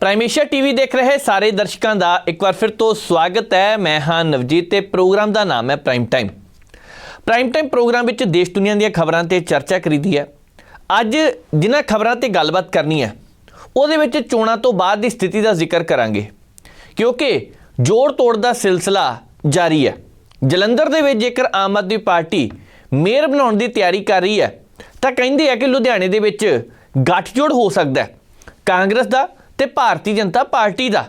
ਪ੍ਰਾਈਮੇਸ਼ੀਆ TV ਦੇਖ ਰਹੇ ਸਾਰੇ ਦਰਸ਼ਕਾਂ ਦਾ ਇੱਕ ਵਾਰ ਫਿਰ ਤੋਂ ਸਵਾਗਤ ਹੈ। ਮੈਂ ਹਾਂ ਨਵਜੀਤ ਤੇ ਪ੍ਰੋਗਰਾਮ ਦਾ ਨਾਮ ਹੈ prime time. Prime time programme ਵਿੱਚ ਦੇਸ਼ ਦੁਨੀਆ ਦੀਆਂ ਖਬਰਾਂ ਤੇ ਚਰਚਾ ਕਰੀਦੀ ਹੈ। ਅੱਜ ਜਿਨ੍ਹਾਂ ਖਬਰਾਂ ਤੇ ਗੱਲਬਾਤ ਕਰਨੀ ਹੈ, ਉਹਦੇ ਵਿੱਚ ਚੋਣਾਂ ਤੋਂ ਬਾਅਦ ਦੀ ਸਥਿਤੀ ਦਾ ਜ਼ਿਕਰ ਕਰਾਂਗੇ। ਕਿਉਂਕਿ ਜੋੜ ਤੋੜ ਦਾ ਸਿਲਸਿਲਾ ਜਾਰੀ ਹੈ। ਜਲੰਧਰ ਦੇ ਵਿੱਚ ਜੇਕਰ ਆਮ ਆਦਮੀ ਪਾਰਟੀ ਮੇਅਰ ਬਣਾਉਣ ਦੀ ਤਿਆਰੀ ਕਰ ਰਹੀ ਹੈ, ਤਾਂ ਕਹਿੰਦੇ ਆ ਕਿ ਲੁਧਿਆਣੇ ਦੇ ਵਿੱਚ ਗੱਠਜੋੜ ਹੋ ਸਕਦਾ ਹੈ। ਕਾਂਗਰਸ ਦਾ ਤੇ ਭਾਰਤੀ ਜਨਤਾ ਪਾਰਟੀ ਦਾ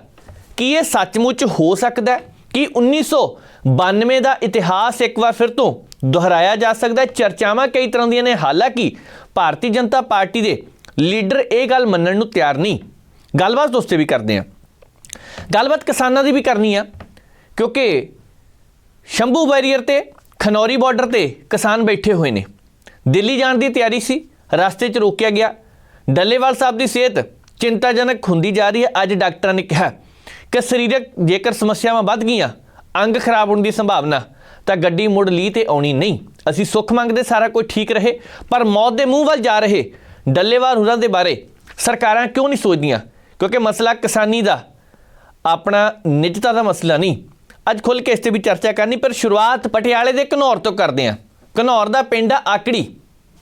ਕੀ ਇਹ ਸੱਚਮੁੱਚ ਹੋ ਸਕਦਾ ਹੈ? ਕਿ 1992 ਦਾ ਇਤਿਹਾਸ ਇੱਕ ਵਾਰ ਫਿਰ ਤੋਂ ਦੁਹਰਾਇਆ ਜਾ ਸਕਦਾ ਹੈ? ਚਰਚਾਵਾਂ ਕਈ ਤਰ੍ਹਾਂ ਦੀਆਂ ਨੇ, ਹਾਲਾਂਕਿ ਭਾਰਤੀ ਜਨਤਾ ਪਾਰਟੀ ਦੇ ਲੀਡਰ ਇਹ ਗੱਲ ਮੰਨਣ ਨੂੰ ਤਿਆਰ ਨਹੀਂ। ਗੱਲਬਾਤ ਦੋਸਤੇ ਵੀ ਕਰਦੇ ਆ ਗੱਲਬਾਤ ਕਿਸਾਨਾਂ ਦੀ ਵੀ ਕਰਨੀ ਆ, ਕਿਉਂਕਿ ਸ਼ੰਭੂ ਬੈਰੀਅਰ ਤੇ ਖਨੌਰੀ ਬਾਰਡਰ ਤੇ ਕਿਸਾਨ ਬੈਠੇ ਹੋਏ ਨੇ। ਦਿੱਲੀ ਜਾਣ ਦੀ ਤਿਆਰੀ ਸੀ, ਰਸਤੇ 'ਚ ਰੋਕਿਆ ਗਿਆ। ਡੱਲੇਵਾਲ ਸਾਹਿਬ ਦੀ ਸਿਹਤ ਚਿੰਤਾਜਨਕ ਹੁੰਦੀ ਜਾ ਰਹੀ ਹੈ। ਅੱਜ ਡਾਕਟਰਾਂ ਨੇ ਕਿਹਾ ਕਿ ਸਰੀਰਕ ਜੇਕਰ ਸਮੱਸਿਆਵਾਂ ਵੱਧ ਗਈਆਂ, ਅੰਗ ਖਰਾਬ ਹੋਣ ਦੀ ਸੰਭਾਵਨਾ, ਤਾਂ ਗੱਡੀ ਮੁੜ ਲਈ ਤੇ ਆਉਣੀ ਨਹੀਂ। ਅਸੀਂ ਸੁੱਖ ਮੰਗਦੇ ਸਾਰਾ ਕੁਝ ਠੀਕ ਰਹੇ, ਪਰ ਮੌਤ ਦੇ ਮੂੰਹ ਵੱਲ ਜਾ ਰਹੇ ਡੱਲੇਵਾਲ ਹੁਰਾਂ ਦੇ ਬਾਰੇ ਸਰਕਾਰਾਂ ਕਿਉਂ ਨਹੀਂ ਸੋਚਦੀਆਂ? ਕਿਉਂਕਿ ਮਸਲਾ ਕਿਸਾਨੀ ਦਾ, ਆਪਣਾ ਨਿੱਜਤਾ ਦਾ ਮਸਲਾ ਨਹੀਂ। ਅੱਜ ਖੁੱਲ ਕੇ ਇਸ ਤੇ ਵੀ ਚਰਚਾ ਕਰਨੀ, ਪਰ ਸ਼ੁਰੂਆਤ ਪਟਿਆਲੇ ਦੇ ਘਨੌਰ ਤੋਂ ਕਰਦੇ ਹਾਂ। ਘਨੌਰ ਦਾ ਪਿੰਡ ਆ ਆਕੜੀ,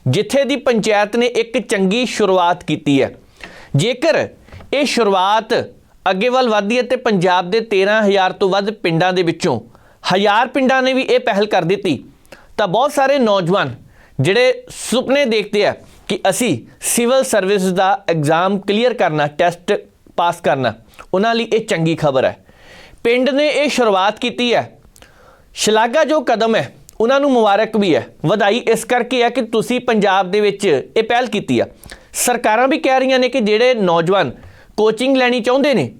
ਜਿੱਥੇ ਦੀ ਪੰਚਾਇਤ ਨੇ ਇੱਕ ਚੰਗੀ ਸ਼ੁਰੂਆਤ ਕੀਤੀ ਹੈ। ਜੇਕਰ ਇਹ ਸ਼ੁਰੂਆਤ ਅੱਗੇ ਵੱਲ ਵਧਦੀ ਹੈ ਤੇ ਪੰਜਾਬ ਦੇ 13000 ਤੋਂ ਵੱਧ ਪਿੰਡਾਂ ਦੇ ਵਿੱਚੋਂ ਹਜ਼ਾਰ ਪਿੰਡਾਂ ਨੇ ਵੀ ਇਹ ਪਹਿਲ ਕਰ ਦਿੱਤੀ, ਤਾਂ ਬਹੁਤ ਸਾਰੇ ਨੌਜਵਾਨ ਜਿਹੜੇ ਸੁਪਨੇ ਦੇਖਦੇ ਆ ਕਿ ਅਸੀਂ ਸਿਵਲ ਸਰਵਿਸ ਦਾ ਐਗਜ਼ਾਮ ਕਲੀਅਰ ਕਰਨਾ, ਟੈਸਟ ਪਾਸ ਕਰਨਾ, ਉਹਨਾਂ ਲਈ ਇਹ ਚੰਗੀ ਖਬਰ ਹੈ। ਪਿੰਡ ਨੇ ਇਹ ਸ਼ੁਰੂਆਤ ਕੀਤੀ ਹੈ। ਸ਼ਲਾਘਾ ਜੋ ਕਦਮ ਹੈ, ਉਹਨਾਂ ਨੂੰ ਮੁਬਾਰਕ ਵੀ ਹੈ। ਵਧਾਈ ਇਸ ਕਰਕੇ ਹੈ ਕਿ ਤੁਸੀਂ ਪੰਜਾਬ ਦੇ ਵਿੱਚ ਇਹ ਪਹਿਲ ਕੀਤੀ ਆ। ਸਰਕਾਰਾਂ ਵੀ ਕਹਿ ਰਹੀਆਂ ਨੇ ਕਿ ਜਿਹੜੇ ਨੌਜਵਾਨ ਕੋਚਿੰਗ ਲੈਣੀ ਚਾਹੁੰਦੇ ਨੇ